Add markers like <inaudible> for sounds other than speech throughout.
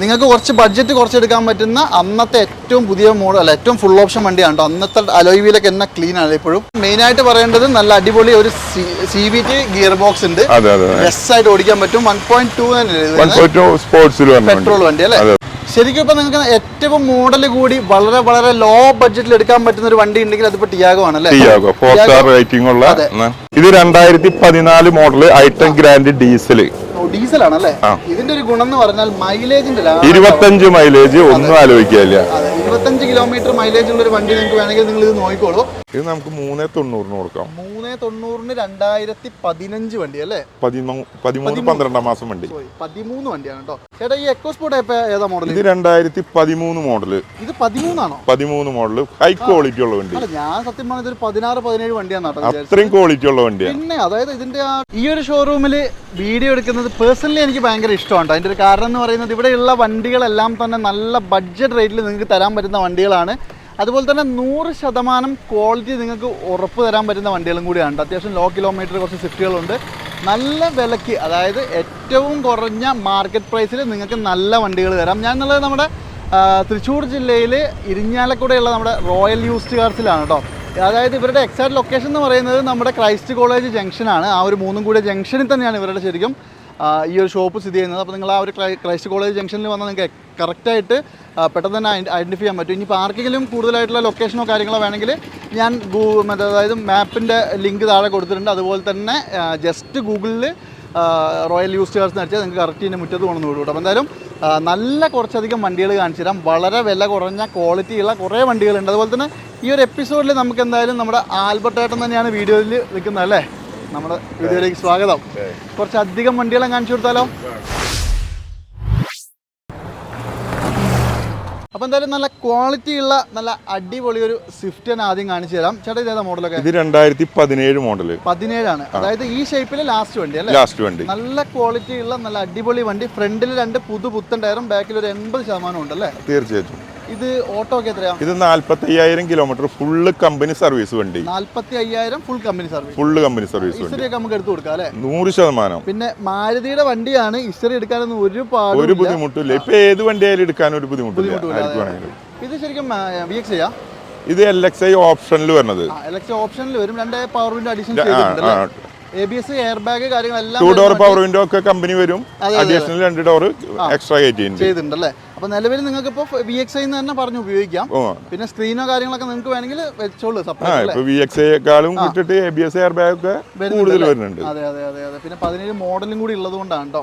നിങ്ങൾക്ക് കുറച്ച് ബഡ്ജറ്റ് കുറച്ചെടുക്കാൻ പറ്റുന്ന അന്നത്തെ ഏറ്റവും പുതിയ മോഡൽ അല്ല ഏറ്റവും ഫുൾ ഓപ്ഷൻ വണ്ടിയാണ് കേട്ടോ. അന്നത്തെ അലോയ് വീലൊക്കെ എന്നാ ക്ലീൻ ആണ് ഇപ്പോഴും. മെയിൻ ആയിട്ട് പറയേണ്ടത് നല്ല അടിപൊളി ഒരു C V T gear box ഉണ്ട്. ആയിട്ട് ഓടിക്കാൻ പറ്റും. വൺ പോയിന്റ് ടു പെട്രോൾ വണ്ടി. അല്ലേ. ശരിക്കും ഇപ്പൊ നിങ്ങൾക്ക് ഏറ്റവും മോഡൽ കൂടി വളരെ വളരെ ലോ ബഡ്ജറ്റിൽ എടുക്കാൻ പറ്റുന്ന ഒരു വണ്ടി ഉണ്ടെങ്കിൽ അതിപ്പോ ടിയാഗോ ആണ് ടിയാഗോ ഫോർ സ്റ്റാർ റേറ്റിംഗ് ഉള്ള ഇത് രണ്ടായിരത്തി പതിനാല് model item grand diesel diesel അല്ലേ ഇതിന്റെ ഒരു ഗുണം എന്ന് പറഞ്ഞാൽ മൈലേജിന്റെ ഇരുപത്തഞ്ച് മൈലേജ് ഒന്നും ആലോചിക്കില്ല ഇരുപത്തഞ്ച് കിലോമീറ്റർ മൈലേജ് ഉള്ള ഒരു വണ്ടി നിങ്ങൾക്ക് വേണമെങ്കിൽ നിങ്ങൾ ഇത് നോക്കിക്കോളൂ. ഇത് നമുക്ക് മൂന്നേ തൊണ്ണൂറിന് കൊടുക്കാം. മൂന്നേ തൊണ്ണൂറിന് രണ്ടായിരത്തി പതിനഞ്ച് വണ്ടി അല്ലേ? പതിമൂ- പതിമൂന്ന് പന്ത്രണ്ടാം മാസം വണ്ടി. പതിമൂന്ന് വണ്ടിയാണ് കേട്ടോ. ചേട്ടാ ഈ എക്കോ സ്പോർട്ട് ഏതാ മോഡൽ ഇത് രണ്ടായിരത്തി പതിമൂന്ന് മോഡൽ ഇത് പതിമൂന്നാണോ? പതിമൂന്ന് മോഡൽ ഹൈ ക്വാളിറ്റി ഉള്ള വണ്ടി. ഞാൻ സത്യം പറഞ്ഞത് ഒരു പതിനാറ് പതിനേഴ് വണ്ടിയാണ്. അത്രയും ക്വാളിറ്റി ഉള്ള വണ്ടിയാണ് പിന്നെ അതായത് ഇതിന്റെ ഈ ഒരു ഷോറൂമിൽ വീഡിയോ എടുക്കുന്നത് പേഴ്സണലി എനിക്ക് ഭയങ്കര ഇഷ്ടമാണ് അതിന്റെ ഒരു കാരണം എന്ന് പറയുന്നത് ഇവിടെയുള്ള വണ്ടികളെല്ലാം തന്നെ നല്ല ബഡ്ജറ്റ് റേറ്റിൽ നിങ്ങൾക്ക് തരാൻ പറ്റുന്ന വണ്ടികളാണ്. അതുപോലെ തന്നെ നൂറ് ശതമാനം ക്വാളിറ്റി നിങ്ങൾക്ക് ഉറപ്പ് തരാൻ പറ്റുന്ന വണ്ടികളും കൂടിയാണ്. അത്യാവശ്യം ലോ കിലോമീറ്റർ കുറച്ച് സ്വിഫ്റ്റുകളുണ്ട് നല്ല വിലയ്ക്ക് അതായത് ഏറ്റവും കുറഞ്ഞ മാർക്കറ്റ് പ്രൈസിൽ നിങ്ങൾക്ക് നല്ല വണ്ടികൾ തരാം. ഞാൻ എന്നുള്ളത് നമ്മുടെ തൃശ്ശൂർ ജില്ലയിൽ ഇരിഞ്ഞാലക്കുടയുള്ള നമ്മുടെ റോയൽ യൂസ്ഡ് കാർസിലാണ് കേട്ടോ അതായത് ഇവരുടെ എക്സാക്ട് ലൊക്കേഷൻ എന്ന് പറയുന്നത് നമ്മുടെ ക്രൈസ്റ്റ് കോളേജ് ജംഗ്ഷനാണ് ആ ഒരു മൂന്നും കൂടിയ ജംഗ്ഷനിൽ തന്നെയാണ് ഇവരുടെ ശരിക്കും ഈ ഒരു ഷോപ്പ് സ്ഥിതി ചെയ്യുന്നത്. അപ്പോൾ നിങ്ങൾ ആ ഒരു ക്രൈസ്റ്റ് കോളേജ് ജംഗ്ഷനിൽ വന്നാൽ നിങ്ങൾക്ക് കറക്റ്റായിട്ട് പെട്ടെന്ന് തന്നെ ഐഡന്റിഫൈ ചെയ്യാൻ പറ്റും. ഇനി ആർക്കെങ്കിലും കൂടുതലായിട്ടുള്ള ലൊക്കേഷനോ കാര്യങ്ങളോ വേണമെങ്കിൽ ഞാൻ ഗൂ മറ്റേ അതായത് മാപ്പിന്റെ ലിങ്ക് താഴെ കൊടുത്തിട്ടുണ്ട്. അതുപോലെ തന്നെ ജസ്റ്റ് ഗൂഗിളിൽ റോയൽ യൂസ് ചേർസ് അടിച്ചാൽ നിങ്ങൾക്ക് കറക്റ്റ് ഇതിന്റെ മുറ്റത്ത് കൊണ്ടു വിടും അപ്പോൾ എന്തായാലും നല്ല കുറച്ചധികം വണ്ടികൾ കാണിച്ചു തരാം. വളരെ വില കുറഞ്ഞ ക്വാളിറ്റിയുള്ള കുറേ വണ്ടികളുണ്ട്. അതുപോലെ തന്നെ ഈ ഒരു എപ്പിസോഡിൽ നമുക്ക് എന്തായാലും നമ്മുടെ ആൽബർട്ട് ഏട്ടൻ തന്നെയാണ് വീഡിയോയിൽ നിൽക്കുന്നത് അല്ലേ? നമ്മുടെ വീഡിയോയിലേക്ക് സ്വാഗതം. കുറച്ചധികം വണ്ടികളെ കാണിച്ചു കൊടുത്താലോ? അപ്പോൾ എന്തായാലും നല്ല ക്വാളിറ്റി ഉള്ള നല്ല അടിപൊളി ഒരു സ്വിഫ്റ്റ് തന്നെ ആദ്യം കാണിച്ചു തരാം. ചേട്ടാ ഇതേതാ മോഡലൊക്കെ ഇത് രണ്ടായിരത്തി പതിനേഴ് മോഡൽ പതിനേഴാണ് അതായത് ഈ ഷേപ്പിൽ ലാസ്റ്റ് വണ്ടി അല്ലേ? ലാസ്റ്റ് വണ്ടി. നല്ല ക്വാളിറ്റി ഉള്ള നല്ല അടിപൊളി വണ്ടി. ഫ്രണ്ടിൽ രണ്ട് പുതു പുത്തൻ ടയറും ബാക്കിൽ ഒരു എൺപത് ശതമാനം ഉണ്ട് അല്ലേ തീർച്ചയായിട്ടും. ഇത് ഓട്ടോ എത്രയാ? ഇത് നാല്പത്തി അയ്യായിരം കിലോമീറ്റർ ഫുള്ള് കമ്പനി സർവീസ് വണ്ടി. നാല്പത്തി അയ്യായിരം full company service full company service വണ്ടി. നമുക്ക് എടുത്തു കൊടുക്കാം അല്ലെ? നൂറ് ശതമാനം. പിന്നെ മാരുതിയുടെ വണ്ടിയാണ് ഹിസ്റ്ററി എടുക്കാനൊന്നും ഒരു ഒരു ബുദ്ധിമുട്ടില്ല ഇപ്പൊ ഏത് വണ്ടി ആയാലും എടുക്കാൻ ഒരു ബുദ്ധിമുട്ടില്ല. ഇത് ശരിക്കും വി എക്സ് ചെയ്യാം ഇത് എൽ എക്സ് ഐ ഓപ്ഷനിൽ വരുന്നത്. ഓപ്ഷനിൽ വരും. രണ്ട് power window addition air bag കാര്യങ്ങളെല്ലാം ടു ഡോർ പവർ വിൻഡോ ഒക്കെ കമ്പനി വരും. അഡീഷണൽ രണ്ട് ഡോർ എക്സ്ട്രാ ചെയ്തിട്ടുണ്ട് അല്ലേ? അപ്പൊ നിലവിൽ നിങ്ങൾക്ക് ഇപ്പോൾ വി എക്സ് ഐ തന്നെ പറഞ്ഞ് ഉപയോഗിക്കാം. പിന്നെ സ്ക്രീനോ കാര്യങ്ങളൊക്കെ നിങ്ങൾക്ക് വേണമെങ്കിൽ വെച്ചോളൂ സപ്പറേറ്റ് ഇപ്പൊ വി എക്സ് വിട്ടിട്ട് A B S air bag ഒക്കെ കൂടുതൽ വരുന്നുണ്ട്. അതെ അതെ അതെ അതെ. പിന്നെ പതിനേഴ് മോഡലും കൂടി ഉള്ളത് കൊണ്ടാണ് കേട്ടോ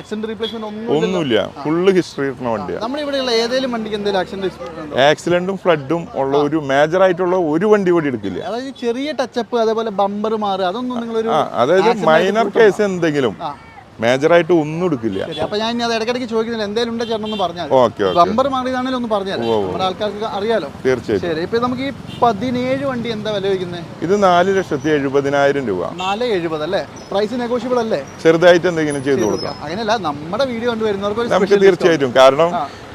ആക്സിഡന്റ് റീപ്ലേസ്മെന്റ് ഒന്നും ഒന്നുമില്ല. ഫുള്ള് ഹിസ്റ്ററി കിട്ടുന്ന വണ്ടിയാണ് നമ്മുടെ ഇവിടെയുള്ള ഏതെങ്കിലും വണ്ടിക്ക് എന്തെങ്കിലും ആക്സിഡന്റ് ആക്സിഡന്റും ഫ്ലഡും ഉള്ള ഒരു മേജർ ആയിട്ടുള്ള ഒരു വണ്ടി കൂടി എടുക്കില്ല. അതായത് ചെറിയ ടച്ചപ്പ് അതേപോലെ ബമ്പർ മാറുക അതൊന്നും നിങ്ങൾ ഒരു അതായത് മൈനർ കേസ് എന്തെങ്കിലും. ആയിട്ട് ഒന്നും എടുക്കില്ല. അപ്പൊ ഞാൻ അത് ഇടയ്ക്കിടയ്ക്ക് ചോദിക്കുന്നില്ല. എന്തെങ്കിലും ഉണ്ടോ ചേട്ടൻ ഒന്ന് പറഞ്ഞാൽ ഓക്കെ ബമ്പർ മാറിയതാണെങ്കിലും ഒന്ന് പറഞ്ഞാൽ നമ്മുടെ ആൾക്കാർക്ക് അറിയാലോ. തീർച്ചയായിട്ടും. ശരി ഇപ്പൊ നമുക്ക് ഈ പതിനേഴ് വണ്ടി എന്താ വില വയ്ക്കുന്നത് ഇത് നാല് ലക്ഷത്തി എഴുപതിനായിരം രൂപ. നാല് എഴുപത് അല്ലേ? പ്രൈസ് നെഗോഷ്യബിൾ അല്ലേ? ചെറുതായിട്ട് എന്തെങ്കിലും ചെയ്തു കൊടുക്കാം. അങ്ങനെയല്ല നമ്മുടെ വീഡിയോ കണ്ടുവരുന്നവർക്ക് നമുക്ക് തീർച്ചയായിട്ടും. കാരണം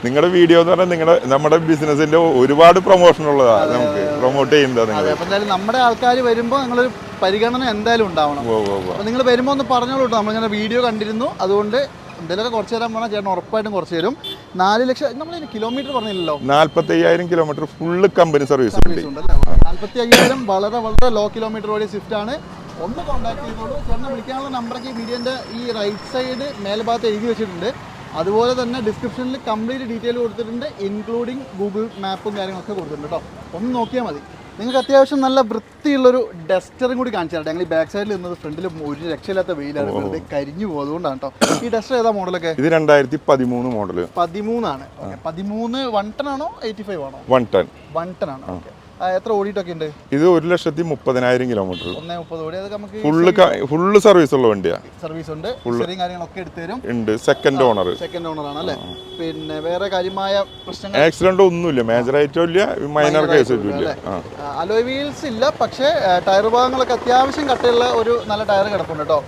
നിങ്ങളുടെ വീഡിയോ എന്ന് പറഞ്ഞാൽ നിങ്ങളുടെ നമ്മുടെ ബിസിനസിന്റെ ഒരുപാട് പ്രൊമോഷൻ ഉള്ളതാണ് നമുക്ക് പ്രൊമോട്ട് ചെയ്യുന്നത് നിങ്ങൾ നമ്മുടെ ആൾക്കാർ വരുമ്പോൾ നിങ്ങളൊരു പരിഗണന എന്തായാലും ഉണ്ടാവണം. നിങ്ങൾ വരുമ്പോൾ ഒന്ന് പറഞ്ഞോളൂ കേട്ടോ നമ്മളിങ്ങനെ വീഡിയോ കണ്ടിരുന്നു. അതുകൊണ്ട് എന്തെങ്കിലുമൊക്കെ കുറച്ച് തരാൻ പറഞ്ഞാൽ ചേട്ടൻ ഉറപ്പായിട്ടും കുറച്ച് തരും. നാല് ലക്ഷം നമ്മൾ കിലോമീറ്റർ പറഞ്ഞില്ലല്ലോ. നാല്പത്തി അയ്യായിരം കിലോമീറ്റർ ഫുള്ള് കമ്പനി സർവീസ് നാല്പത്തി അയ്യായിരം വളരെ വളരെ ലോ കിലോമീറ്റർ വഴി സ്വിഫ്റ്റ് ആണ്. ഒന്ന് കോൺടാക്ട് ചെയ്തോളൂ. ചേട്ടനെ വിളിക്കാനുള്ള നമ്പറൊക്കെ വീഡിയോന്റെ ഈ റൈറ്റ് സൈഡ് മേൽഭാഗത്ത് എഴുതി വെച്ചിട്ടുണ്ട്. അതുപോലെ തന്നെ ഡിസ്ക്രിപ്ഷനിൽ കംപ്ലീറ്റ് ഡീറ്റെയിൽ കൊടുത്തിട്ടുണ്ട് ഇൻക്ലൂഡിങ് ഗൂഗിൾ മാപ്പും കാര്യങ്ങളൊക്കെ കൊടുത്തിട്ടുണ്ട് കേട്ടോ ഒന്ന് നോക്കിയാൽ മതി. നിങ്ങൾക്ക് അത്യാവശ്യം നല്ല വൃത്തിയുള്ളൊരു ഡസ്റ്ററും കൂടി കാണിച്ചു തരട്ടെ ഞങ്ങൾ ഈ ബാക്ക് സൈഡിൽ നിന്നത് ഫ്രണ്ടിൽ ഒരു രക്ഷയില്ലാത്ത വെയിലാണ്. വെറുതെ കരിഞ്ഞു പോകുന്നതുകൊണ്ടാണ് കേട്ടോ ഈ ഡസ്റ്റർ ഏതാ മോഡലൊക്കെ ഇത് രണ്ടായിരത്തി പതിമൂന്ന് മോഡൽ പതിമൂന്നാണ് പതിമൂന്ന് വൺ ടൺ ആണോ എയ്റ്റി ഫൈവ് ആണോ? വൺ ടൺ വൺ ടൺ ആണ്. ഓക്കെ എത്ര ഓടിയിട്ടൊക്കെ ഉണ്ട് ഇത് ഒരു ലക്ഷത്തി മുപ്പതിനായിരം കിലോമീറ്റർ ഒന്നേ മുപ്പത് ഓടി. അത് നമുക്ക് ഫുള്ള് ഫുള്ള് സർവീസ് ഉള്ള വണ്ടിയാ. സർവീസ് ഉണ്ട്. കാര്യങ്ങളൊക്കെ എടുത്തു തരും. ഉണ്ട്. സെക്കൻഡ് ഓണർ സെക്കൻഡ് ഓണർ ആണ് അല്ലേ? പിന്നെ വേറെ കാര്യമായ പ്രശ്നങ്ങൾ? ആക്സിഡന്റ് ഒന്നുമില്ല. മേജർ ആയിട്ടോ ഇല്ല മൈനർ കേസ് ഇല്ല അലോയ് വീൽസ് ഇല്ല പക്ഷേ ടയർ ഭാഗങ്ങളൊക്കെ അത്യാവശ്യം കട്ടിയുള്ള ഒരു നല്ല ടയർ കിടപ്പുണ്ട് കേട്ടോ.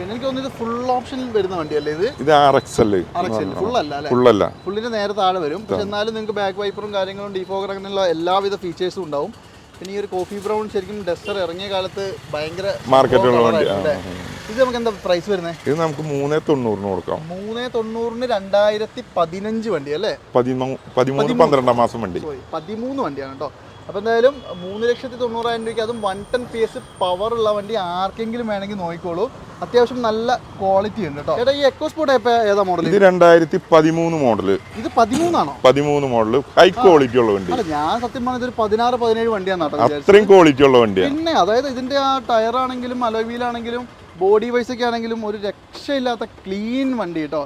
പിന്നെ എനിക്ക് തോന്നുന്നു ഇത് ഫുൾ ഓപ്ഷനിൽ വരുന്ന വണ്ടിയല്ലേ ഇത്? ഇത് ആർ എക്സ് അല്ലേ ഫുൾ അല്ല അല്ലേ? ഫുള്ളല്ല ഫുള്ളിന് നേരെ താഴെ വരും. പക്ഷെ എന്നാലും നിങ്ങൾക്ക് ബാക്ക് വൈപ്പറും കാര്യങ്ങളും ഡീഫോഗർ അങ്ങനെയുള്ള എല്ലാവിധ ഫീച്ചേഴ്സും ഉണ്ടാവും. പിന്നെ ഈ ഒരു കോഫി ബ്രൗൺ ശരിക്കും ഡസ്റ്റർ ഇറങ്ങിയ കാലത്ത് ഭയങ്കര മാർക്കറ്റുള്ള വണ്ടി? ഇത് നമുക്ക് എന്താ പ്രൈസ് വരുന്നത് ഇത് നമുക്ക് മൂന്നേ തൊണ്ണൂറിന് കൊടുക്കാം. മൂന്നേ തൊണ്ണൂറിന് രണ്ടായിരത്തി പതിനഞ്ച് വണ്ടി അല്ലേ? പതിമൂ പതിമൂന്ന് പന്ത്രണ്ടാം മാസം വണ്ടി. പതിമൂന്ന് വണ്ടിയാണ് കേട്ടോ. അപ്പോൾ എന്തായാലും മൂന്ന് ലക്ഷത്തി തൊണ്ണൂറായിരം രൂപയ്ക്ക് അതും one ten P S power ഉള്ള വണ്ടി ആർക്കെങ്കിലും വേണമെങ്കിൽ നോക്കിക്കോളൂ. അത്യാവശ്യം നല്ല ക്വാളിറ്റി ഉണ്ട് കേട്ടോ ചേട്ടാ ഈ എക്കോ സ്പോർട്ട് ഇപ്പോൾ ഏതാ മോഡൽ ഇത് രണ്ടായിരത്തി പതിമൂന്ന് മോഡൽ ഇത് പതിമൂന്നാണോ? പതിമൂന്ന് മോഡൽ ഹൈ ക്വാളിറ്റി ഉള്ള വണ്ടി. ഞാൻ സത്യം പറഞ്ഞത് ഒരു പതിനാറ് പതിനേഴ് വണ്ടിയാണ് അത്രയും ക്വാളിറ്റി ഉള്ള വണ്ടിയാണ് പിന്നെ അതായത് ഇതിന്റെ ആ ടയർ ആണെങ്കിലും അലോവീലാണെങ്കിലും ബോഡി വൈസ് ഒക്കെ ആണെങ്കിലും ഒരു രക്ഷയില്ലാത്ത ക്ലീൻ വണ്ടി കേട്ടോ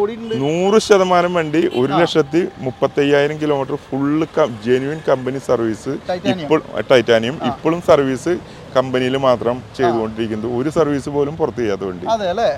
ഓടിയിട്ടുണ്ട്? നൂറ് ശതമാനം വണ്ടി ഒരു ലക്ഷത്തി മുപ്പത്തയ്യായിരം kilometre full genuine company service ഇപ്പോൾ ടൈറ്റാനിയം ഇപ്പോഴും സർവീസ് കമ്പനിയിൽ മാത്രം ചെയ്തുകൊണ്ടിരിക്കുന്നത്. ഒരു സർവീസ് പോലും പുറത്ത് ചെയ്യാത്ത വണ്ടി. അതെ അല്ലേ?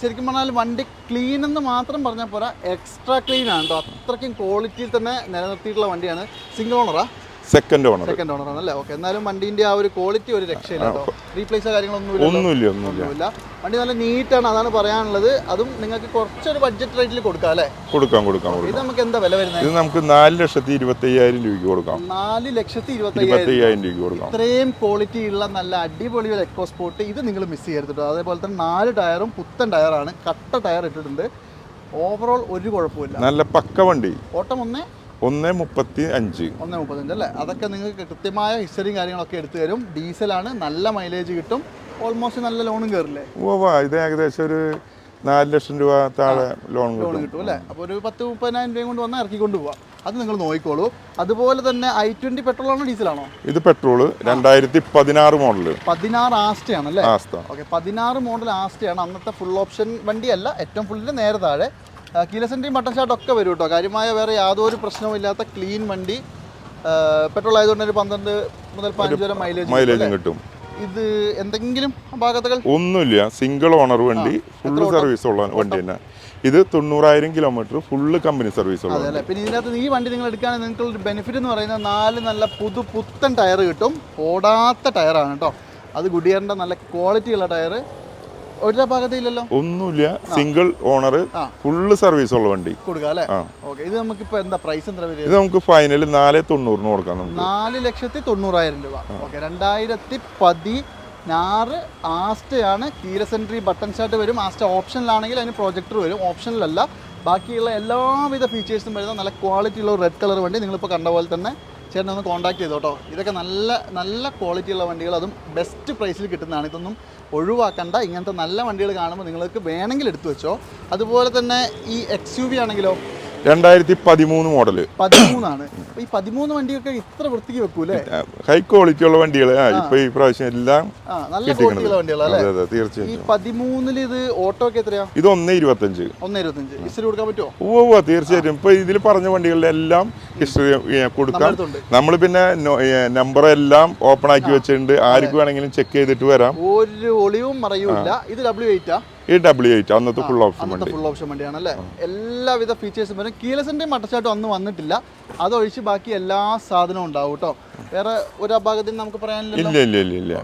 ശരിക്കും പറഞ്ഞാൽ വണ്ടി ക്ലീൻ എന്ന് മാത്രം പറഞ്ഞാൽ പോരാ എക്സ്ട്രാ ക്ലീൻ ആണ് കേട്ടോ അത്രയ്ക്കും ക്വാളിറ്റിയിൽ തന്നെ നിലനിർത്തിയിട്ടുള്ള വണ്ടിയാണ്. സിംഗിൾ ഓണറാ സെക്കൻഡ് ഓണർ സെക്കൻഡ് ഓണർ ആണല്ലേ ഓക്കെ എന്നാലും വണ്ടിന്റെ ആ ഒരു ക്വാളിറ്റി ഒരു രക്ഷയില്ല റീപ്ലേസോ കാര്യങ്ങളൊന്നും. ഒന്നുമില്ല ഒന്നുമില്ല. വണ്ടി നല്ല നീറ്റാണ് അതാണ് പറയാനുള്ളത്. അതും നിങ്ങൾക്ക് കുറച്ചൊരു ബഡ്ജറ്റ് റേറ്റിൽ കൊടുക്കാം അല്ലേ? കൊടുക്കാം കൊടുക്കാം ഇത് നമുക്ക് എന്താ വില വരുന്നത്? ഇത് നമുക്ക് നാല് ലക്ഷത്തി ഇരുപത്തി അയ്യായിരം രൂപയ്ക്ക് കൊടുക്കാം. നാല് ലക്ഷത്തി ഇരുപത്തി അയ്യായിരം രൂപയ്ക്ക് കൊടുക്കാം. ഇത്രയും ക്വാളിറ്റി ഉള്ള നല്ല അടിപൊളി ഒരു എക്കോ സ്പോർട്ട് ഇത് നിങ്ങൾ മിസ് ചെയ്യരുത് അതേപോലെ തന്നെ നാല് ടയറും പുത്തൻ ടയറാണ്. കട്ട ടയർ ഇട്ടിട്ടുണ്ട്. ഓവറോൾ ഒരു കുഴപ്പമില്ല നല്ല പക്ക വണ്ടി. ഓട്ടം ഒന്ന് ഒന്ന് മുപ്പത്തി അഞ്ച്. ഒന്ന് മുപ്പത്തഞ്ച് അല്ലേ? അതൊക്കെ നിങ്ങൾക്ക് കൃത്യമായ ഹിസ്റ്ററിയും കാര്യങ്ങളൊക്കെ എടുത്തു തരും. ഡീസലാണ് നല്ല മൈലേജ് കിട്ടും. ഓൾമോസ്റ്റ് നല്ല ലോണും കയറില്ലേ ഓ വാ ഇത് ഏകദേശം ഒരു നാല് ലക്ഷം രൂപ താഴെ ലോൺ ലോൺ കിട്ടും. അല്ലേ? അപ്പോൾ ഒരു പത്ത് മുപ്പതിനായിരം രൂപയും കൊണ്ട് വന്നാൽ ഇറക്കിക്കൊണ്ട് പോവാം. അത് നിങ്ങൾ നോക്കിക്കോളൂ. അതുപോലെ തന്നെ ഐ ട്വന്റി പെട്രോളാണോ ഡീസലാണോ ഇത് പെട്രോൾ രണ്ടായിരത്തി പതിനാറ് മോഡൽ പതിനാറ് ആസ്റ്റയാണ് അല്ലേ ഓക്കെ പതിനാറ് മോഡൽ ആസ്റ്റയാണ് അന്നത്തെ ഫുൾ ഓപ്ഷൻ വണ്ടിയല്ല ഏറ്റവും ഫുള്ളിന് നേരെ താഴെ. കീലസെൻട്രിയും മട്ടൻ ഷാട്ട് ഒക്കെ വരും കേട്ടോ. കാര്യമായ വേറെ യാതൊരു പ്രശ്നവും ഇല്ലാത്ത ക്ലീൻ വണ്ടി. പെട്രോൾ ആയതുകൊണ്ട് ഒരു പന്ത്രണ്ട് മുതൽ പതിനഞ്ച് വരെ മൈലേജ് മൈലേജും കിട്ടും ഇത് എന്തെങ്കിലും ഭാഗത്തുകൾ? ഒന്നുമില്ല. സിംഗിൾ ഓണർ വണ്ടി ഫുൾ സർവീസ് ഉള്ള വണ്ടി തന്നെ. ഇത് തൊണ്ണൂറായിരം കിലോമീറ്റർ ഫുള്ള് കമ്പനി സർവീസ് ഉള്ള അതെ പിന്നെ ഇതിനകത്ത് ഈ വണ്ടി നിങ്ങൾ എടുക്കുകയാണെങ്കിൽ നിങ്ങൾക്ക് ഒരു ബെനിഫിറ്റ് എന്ന് പറയുന്നത് നാല് നല്ല പുതു പുത്തൻ ടയർ കിട്ടും. ഓടാത്ത ടയറാണ് കേട്ടോ. അത് ഗുഡിയറിന്റെ നല്ല ക്വാളിറ്റിയുള്ള ടയർ ഒരു ഒന്നുമില്ല. Single owner. ഫുള്ള് സർവീസ് ഉള്ള വണ്ടി ഇത് നമുക്ക് എന്താ പ്രൈസ് ഇത് നമുക്ക് ഫൈനൽ നാല് തൊണ്ണൂറിന് കൊടുക്കാം നാല് ലക്ഷത്തി തൊണ്ണൂറായിരം രൂപ. ഓക്കെ. രണ്ടായിരത്തി ആസ്റ്റ് ആസ്റ്റയാണ് കീരസെൻട്രി ബട്ടൺ ഷാട്ട് വരും. ആസ്റ്റ ഓപ്ഷനിലാണെങ്കിൽ അതിന് പ്രൊജക്ടർ വരും. ഓപ്ഷനിലല്ല ബാക്കിയുള്ള എല്ലാവിധ ഫീച്ചേഴ്സും വരുന്ന നല്ല ക്വാളിറ്റി ഉള്ള റെഡ് കളർ വണ്ടി നിങ്ങളിപ്പോൾ കണ്ട പോലെ തന്നെ ചേട്ടനെ ഒന്ന് കോൺടാക്ട് ചെയ്തോ കേട്ടോ ഇതൊക്കെ നല്ല നല്ല ക്വാളിറ്റി ഉള്ള വണ്ടികൾ. അതും ബെസ്റ്റ് പ്രൈസിൽ കിട്ടുന്നതാണ്. ഇതൊന്നും ഒഴിവാക്കണ്ട. ഇങ്ങനത്തെ നല്ല വണ്ടികൾ കാണുമ്പോൾ നിങ്ങൾക്ക് വേണമെങ്കിൽ എടുത്തു വെച്ചോ. അതുപോലെ തന്നെ ഈ എക്സ് യു വി ആണെങ്കിലോ രണ്ടായിരത്തി പതിമൂന്ന് മോഡൽ പതിമൂന്നാണ് ഈ പതിമൂന്ന് വണ്ടിയൊക്കെ ഇത്ര വൃത്തിക്ക് വെക്കൂലേ ഹൈ ക്വാളിറ്റി ഉള്ള വണ്ടികൾ ഇപ്പൊ ഈ പ്രാവശ്യം എല്ലാം ഈ തീർച്ചയായും. പതിമൂന്നിൽ ഇത് ഓട്ടോ ഒക്കെ എത്രയാ? ഇത് ഒന്ന് ഇരുപത്തഞ്ച്. ഒന്ന് ഇരുപത്തഞ്ച്. കൊടുക്കാൻ പറ്റുമോ ഓ ഓ തീർച്ചയായിട്ടും. ഇപ്പൊ ഇതിൽ പറഞ്ഞ വണ്ടികളുടെ എല്ലാം ഹിസ്റ്ററി കൊടുക്കാം. നമ്മൾ പിന്നെ നമ്പർ എല്ലാം ഓപ്പൺ ആക്കി വെച്ചിട്ടുണ്ട്. ആർക്ക് വേണമെങ്കിലും ചെക്ക് ചെയ്തിട്ട് വരാം. ഒരു ഒളിവും മറയും ഇല്ല ഇത് ഡബ്ല്യു എയ്റ്റാ ഈ ഡബ്ല്യു എയ്റ്റ് അന്നത്തെ ഫുൾ ഓപ്ഷൻ വണ്ടി. ഫുൾ ഓപ്ഷൻ വണ്ടിയാണ് അല്ലേ എല്ലാവിധ ഫീച്ചേഴ്സും വരും. കീലസിന്റെ മട്ടച്ചാട്ടും അന്ന് വന്നിട്ടില്ല. അതൊഴിച്ച് ബാക്കി എല്ലാ സാധനവും ഉണ്ടാവും കേട്ടോ. വേറെ ഒരു അഭാഗത്തിൽ നമുക്ക് പറയാനില്ല ഇല്ല ഇല്ല ഇല്ല ഇല്ല.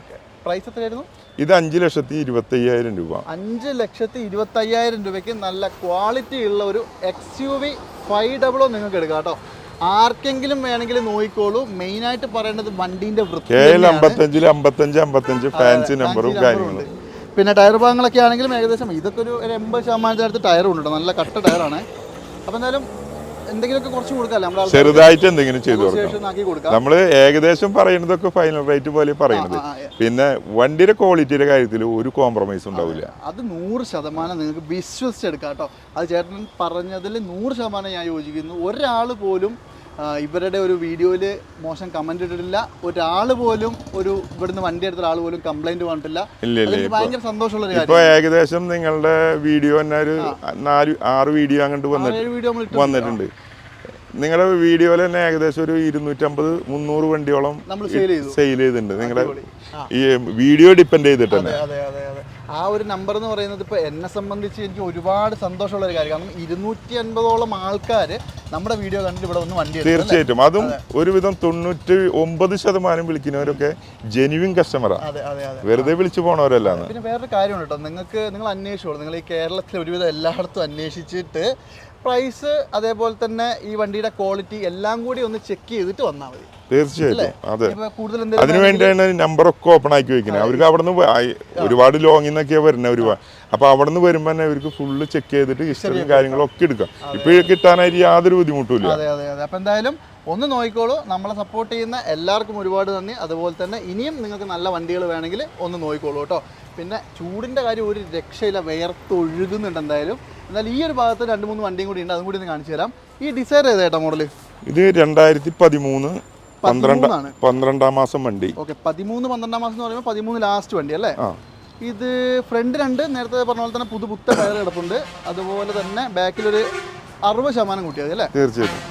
പ്രൈസ് എത്രയായിരുന്നു? ഇത് അഞ്ച് ലക്ഷത്തി ഇരുപത്തി അയ്യായിരം രൂപ. അഞ്ച് ലക്ഷത്തി ഇരുപത്തി അയ്യായിരം രൂപയ്ക്ക് നല്ല ക്വാളിറ്റി ഉള്ള ഒരു എക്സ് യു വി ഫൈവ് ഡബിളോ നിങ്ങൾക്ക് എടുക്കാം കേട്ടോ. ആർക്കെങ്കിലും വേണമെങ്കിൽ നോക്കിക്കോളൂ. മെയിനായിട്ട് പറയേണ്ടത് വണ്ടീന്റെ വൃത്തി അമ്പത്തഞ്ചിൽ അമ്പത്തഞ്ച് അമ്പത്തഞ്ച് ഫാൻസി നമ്പറും കാര്യങ്ങളും. പിന്നെ ടയർ ഭാഗങ്ങളൊക്കെ ആണെങ്കിലും ഏകദേശം ഇതൊക്കെ ഒരു ഒരു എൺപത് ശതമാനത്തിന് അടുത്ത് ടയർ ഉണ്ട് കേട്ടോ. നല്ല കട്ട ടയറാണ്. അപ്പോൾ എന്തായാലും എന്തെങ്കിലുമൊക്കെ കുറച്ച് കൊടുക്കാം നമ്മുടെ ചെറുതായിട്ട് എന്തെങ്കിലും ചെയ്തു കൊടുക്കാം. നമ്മൾ ഏകദേശം പറയുന്നതൊക്കെ ഫൈനൽ റേറ്റ് പോലെ പറയുന്നത്. പിന്നെ വണ്ടിയുടെ ക്വാളിറ്റിയുടെ കാര്യത്തിൽ ഒരു കോംപ്രമൈസ് ഉണ്ടാവില്ല. അത്. നൂറ് ശതമാനം നിങ്ങൾക്ക് വിശ്വസിച്ചെടുക്കാം കേട്ടോ. അത് ചേട്ടൻ പറഞ്ഞതിൽ നൂറ് ശതമാനം ഞാൻ യോജിക്കുന്നു. ഒരാൾ പോലും ഇവരുടെ ഒരു വീഡിയോയിൽ മോശം കമന്റ് ഇട്ടിട്ടില്ല. ഒരാൾ പോലും ഒരു ഇവിടുന്ന് വണ്ടി എടുത്ത ആൾ പോലും കംപ്ലൈന്റ് വന്നിട്ടില്ല. ഭയങ്കര സന്തോഷമുള്ള ഇപ്പൊ ഏകദേശം നിങ്ങളുടെ വീഡിയോ തന്നെ ഒരു നാല് ആറ് വീഡിയോ അങ്ങോട്ട് വന്നിട്ടുണ്ട് വന്നിട്ടുണ്ട്. നിങ്ങളുടെ വീഡിയോയിൽ തന്നെ ഏകദേശം ഒരു ഇരുന്നൂറ്റമ്പത് മുന്നൂറ് വണ്ടിയോളം സെയിൽ ചെയ്തു. സെയിൽ ചെയ്തിട്ടുണ്ട്. നിങ്ങളുടെ ഈ വീഡിയോ ഡിപ്പെൻഡ് ചെയ്തിട്ട് തന്നെ. ആ ഒരു നമ്പർ എന്ന് പറയുന്നത് ഇപ്പോൾ എന്നെ സംബന്ധിച്ച് എനിക്ക് ഒരുപാട് സന്തോഷമുള്ള ഒരു കാര്യം. കാരണം ഇരുന്നൂറ്റി അൻപതോളം ആൾക്കാർ നമ്മുടെ വീഡിയോ കണ്ടിട്ട് ഇവിടെ വന്ന് വണ്ടി തീർച്ചയായിട്ടും. അതും ഒരുവിധം തൊണ്ണൂറ്റി ഒമ്പത് ശതമാനം വിളിക്കുന്നവരൊക്കെ ജെനുവിൻ കസ്റ്റമറാണ് വെറുതെ വിളിച്ചു പോണവരല്ലാന്ന്. പിന്നെ വേറൊരു കാര്യമുണ്ട് കേട്ടോ. നിങ്ങൾക്ക് നിങ്ങൾ അന്വേഷിച്ചോളൂ. നിങ്ങൾ ഈ കേരളത്തിൽ ഒരുവിധം എല്ലായിടത്തും അന്വേഷിച്ചിട്ട് പ്രൈസ് അതേപോലെ തന്നെ ഈ വണ്ടിയുടെ ക്വാളിറ്റി എല്ലാം കൂടി ഒന്ന് ചെക്ക് ചെയ്തിട്ട് വന്നാൽ മതി. തീർച്ചയായിട്ടും. അതെ. ഇപ്പൊ കൂടുതൽ അതിനു എന്തെങ്കിലും വേണ്ടിയാണ് നമ്പറൊക്കെ ഓപ്പൺ ആക്കി വെക്കുന്നത് അവർക്ക് അവിടെ നിന്ന് ഒരുപാട് ലോങ്ങിൽ നിന്നൊക്കെയാണ് വരുന്നത് ഒരുപാട് അപ്പൊ അവിടെ നിന്ന് വരുമ്പോൾ തന്നെ അവർക്ക് ഫുള്ള് ചെക്ക് ചെയ്തിട്ട് ഹിസ്റ്ററിയും കാര്യങ്ങളൊക്കെ എടുക്കാം. ഇപ്പൊ കിട്ടാനായിട്ട് യാതൊരു ബുദ്ധിമുട്ടുമില്ല അതെ അതെ അതെ. അപ്പം എന്തായാലും ഒന്ന് നോക്കിക്കോളൂ. നമ്മളെ സപ്പോർട്ട് ചെയ്യുന്ന എല്ലാവർക്കും ഒരുപാട് നന്ദി. അതുപോലെ തന്നെ ഇനിയും നിങ്ങൾക്ക് നല്ല വണ്ടികൾ വേണമെങ്കിൽ ഒന്ന് നോക്കിക്കോളൂ കേട്ടോ. പിന്നെ ചൂടിന്റെ കാര്യം ഒരു രക്ഷയില്ല. വേർത്തൊഴുകുന്നുണ്ട് എന്തായാലും. എന്നാൽ ഈ ഒരു ഭാഗത്ത് രണ്ട് മൂന്ന് വണ്ടിയും കൂടി ഉണ്ട്. അതും കൂടി ഒന്ന് കാണിച്ചു തരാം. ഈ ഡിസൈർ ഏതാ മോഡൽ ഇത് രണ്ടായിരത്തി പതിമൂന്ന് പന്ത്രണ്ടാം മാസം വണ്ടി. ഓക്കെ. പതിമൂന്ന് പന്ത്രണ്ടാം മാസം എന്ന് പറയുമ്പോൾ പതിമൂന്ന് ലാസ്റ്റ് വണ്ടി അല്ലേ? ഇത് ഫ്രണ്ട് രണ്ട്. നേരത്തെ പറഞ്ഞ പോലെ തന്നെ പുതു പുത്ത ടയർ കിടപ്പുണ്ട്. അതുപോലെ തന്നെ ബാക്കിലൊരു അറുപത് ശതമാനം കൂട്ടിയത് അല്ലേ? തീർച്ചയായിട്ടും.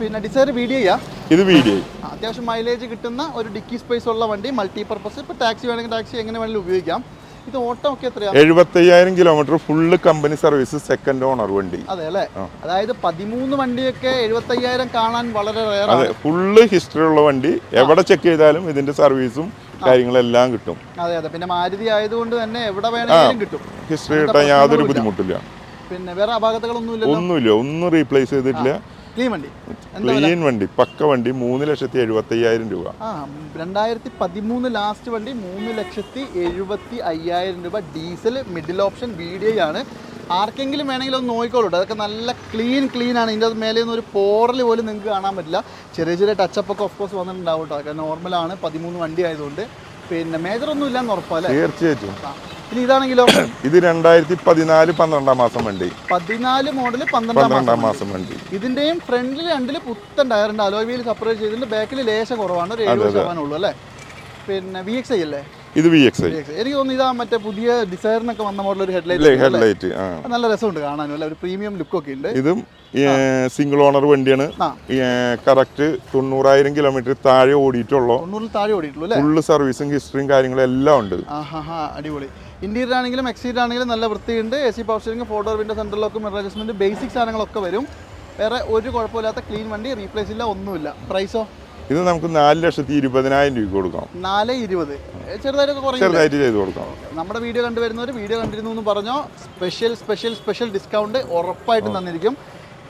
പിന്നെ ഡിസൈർ വീഡിയോ ചെയ്യാം. ഇത് വീഡിയോ. അത്യാവശ്യം മൈലേജ് കിട്ടുന്ന ഒരു ഡിക്കി സ്പേസ് ഉള്ള വണ്ടി മൾട്ടി പർപ്പസ് ഇപ്പോൾ ടാക്സി വേണമെങ്കിൽ ടാക്സി എങ്ങനെ വേണമെങ്കിലും ഉപയോഗിക്കാം. ഇത് ഓട്ടോ ഒക്കെ എത്രയാണ് എഴുപത്തയ്യായിരം kilometre full company service second owner വണ്ടി. അതെ അല്ലേ? അതായത് പതിമൂന്ന് വണ്ടിയൊക്കെ എഴുപത്തയ്യായിരം കാണാൻ വളരെ അതെ ഫുള്ള് ഹിസ്റ്ററി ഉള്ള വണ്ടി. എവിടെ ചെക്ക് ചെയ്താലും ഇതിന്റെ സർവീസും കാര്യങ്ങളെല്ലാം കിട്ടും. അതെ അതെ. പിന്നെ മാരുതി ആയതുകൊണ്ട് തന്നെ എവിടെ വേണമെങ്കിലും കിട്ടും. ഹിസ്റ്ററി കിട്ടാൻ യാതൊരു ബുദ്ധിമുട്ടില്ല. പിന്നെ വേറെ അപാകതകളൊന്നും ഇല്ലല്ലോ ഒന്നുമില്ല. ഒന്നും റീപ്ലേസ് ചെയ്തിട്ടില്ല. ക്ലീൻ വണ്ടി. ക്ലീൻ വണ്ടി പക്ക വണ്ടി മൂന്ന് ലക്ഷത്തി എഴുപത്തി അയ്യായിരം രൂപ. ആ രണ്ടായിരത്തി പതിമൂന്ന് ലാസ്റ്റ് വണ്ടി മൂന്ന് ലക്ഷത്തി എഴുപത്തി അയ്യായിരം രൂപ. ഡീസൽ മിഡിൽ ഓപ്ഷൻ വീഡിയോ ആണ് ആർക്കെങ്കിലും വേണമെങ്കിൽ ഒന്ന് നോക്കിക്കോളൂ അതൊക്കെ നല്ല ക്ലീൻ ക്ലീൻ ആണ്. ഇതിന്റെ മേലെ നിന്ന് ഒരു പോറൽ പോലും നിങ്ങൾക്ക് കാണാൻ പറ്റില്ല. ചെറിയ ചെറിയ ടച്ചപ്പ് ഒക്കെ ഓഫ് കോഴ്സ് വന്നിട്ടുണ്ടാവും കേട്ടോ. അതൊക്കെ നോർമലാണ് പതിമൂന്ന് വണ്ടി ആയതുകൊണ്ട്. പിന്നെ മേജർ ഒന്നും ഇല്ലാന്ന് ഉറപ്പല്ലേ? തീർച്ചയായിട്ടും. ഇനി ഇതാണെങ്കിലോ? <clears throat> ഇത് രണ്ടായിരത്തി പതിനാല് പന്ത്രണ്ടാം മാസം വണ്ടി. പതിനാല് മോഡൽ പന്ത്രണ്ടാം മാസം വണ്ടി. ഇതിന്റെയും ഫ്രണ്ടിൽ രണ്ടിൽ പുത്തൻ ടയറുണ്ട് അലോയ് വീൽ സെപ്പറേറ്റ് ചെയ്തിട്ടുണ്ട്. ബാക്കിൽ ലേശം കുറവാണ്. ഒരു എഴുപത് ശതമാനം ഉള്ളൂ അല്ലേ? പിന്നെ വി എക്സ് ഐ അല്ലേ? ഇത് വി എക്സ് ഐ. എനിക്ക് തോന്നുന്നു ഇതാ മറ്റേ പുതിയ ഡിസൈറിനൊക്കെ വന്ന മോഡൽ ഒരു ഹെഡ്ലൈറ്റ് ഹെഡ്ലൈറ്റ് നല്ല രസമുണ്ട് കാണാനും അല്ല? ഒരു പ്രീമിയം ലുക്കൊക്കെ ഉണ്ട്. ഇതും സിംഗിൾ ഓണർ വണ്ടിയാണ്. കറക്റ്റ് തൊണ്ണൂറായിരം കിലോമീറ്റർ താഴെ ഓടിയിട്ടുള്ളൂ. താഴെ ഓടിയിട്ടുള്ളൂ ഫുള്ള് സർവീസും ഹിസ്റ്ററിയും കാര്യങ്ങളും എല്ലാം ഉണ്ട്. അടിപൊളി. ഇന്റീരിയർ ആണെങ്കിലും എക്സ്റ്റീരിയർ ആണെങ്കിലും നല്ല വൃത്തിയുണ്ട്. A C power steering door window central ലോക്കും mirror adjustment basic സാധനങ്ങളൊക്കെ വരും. വേറെ ഒരു കുഴപ്പമില്ലാത്ത ക്ലീൻ വണ്ടി റീപ്ലേസ് ഇല്ല ഒന്നുമില്ല. പ്രൈസോ ഇത് നമുക്ക് നാല് ലക്ഷത്തി ഇരുപതിനായിരം രൂപ കൊടുക്കാം. നാല് ഇരുപത്. ചെറുതായിട്ടൊക്കെ കുറയും. ചെറുതായിട്ട് ചെയ്ത് കൊടുക്കാം. നമ്മുടെ വീഡിയോ കണ്ടുവരുന്നവർ വീഡിയോ കണ്ടിരുന്നു എന്ന് പറഞ്ഞോ. സ്പെഷ്യൽ സ്പെഷ്യൽ സ്പെഷ്യൽ ഡിസ്കൗണ്ട് ഉറപ്പായിട്ടും തന്നിരിക്കും.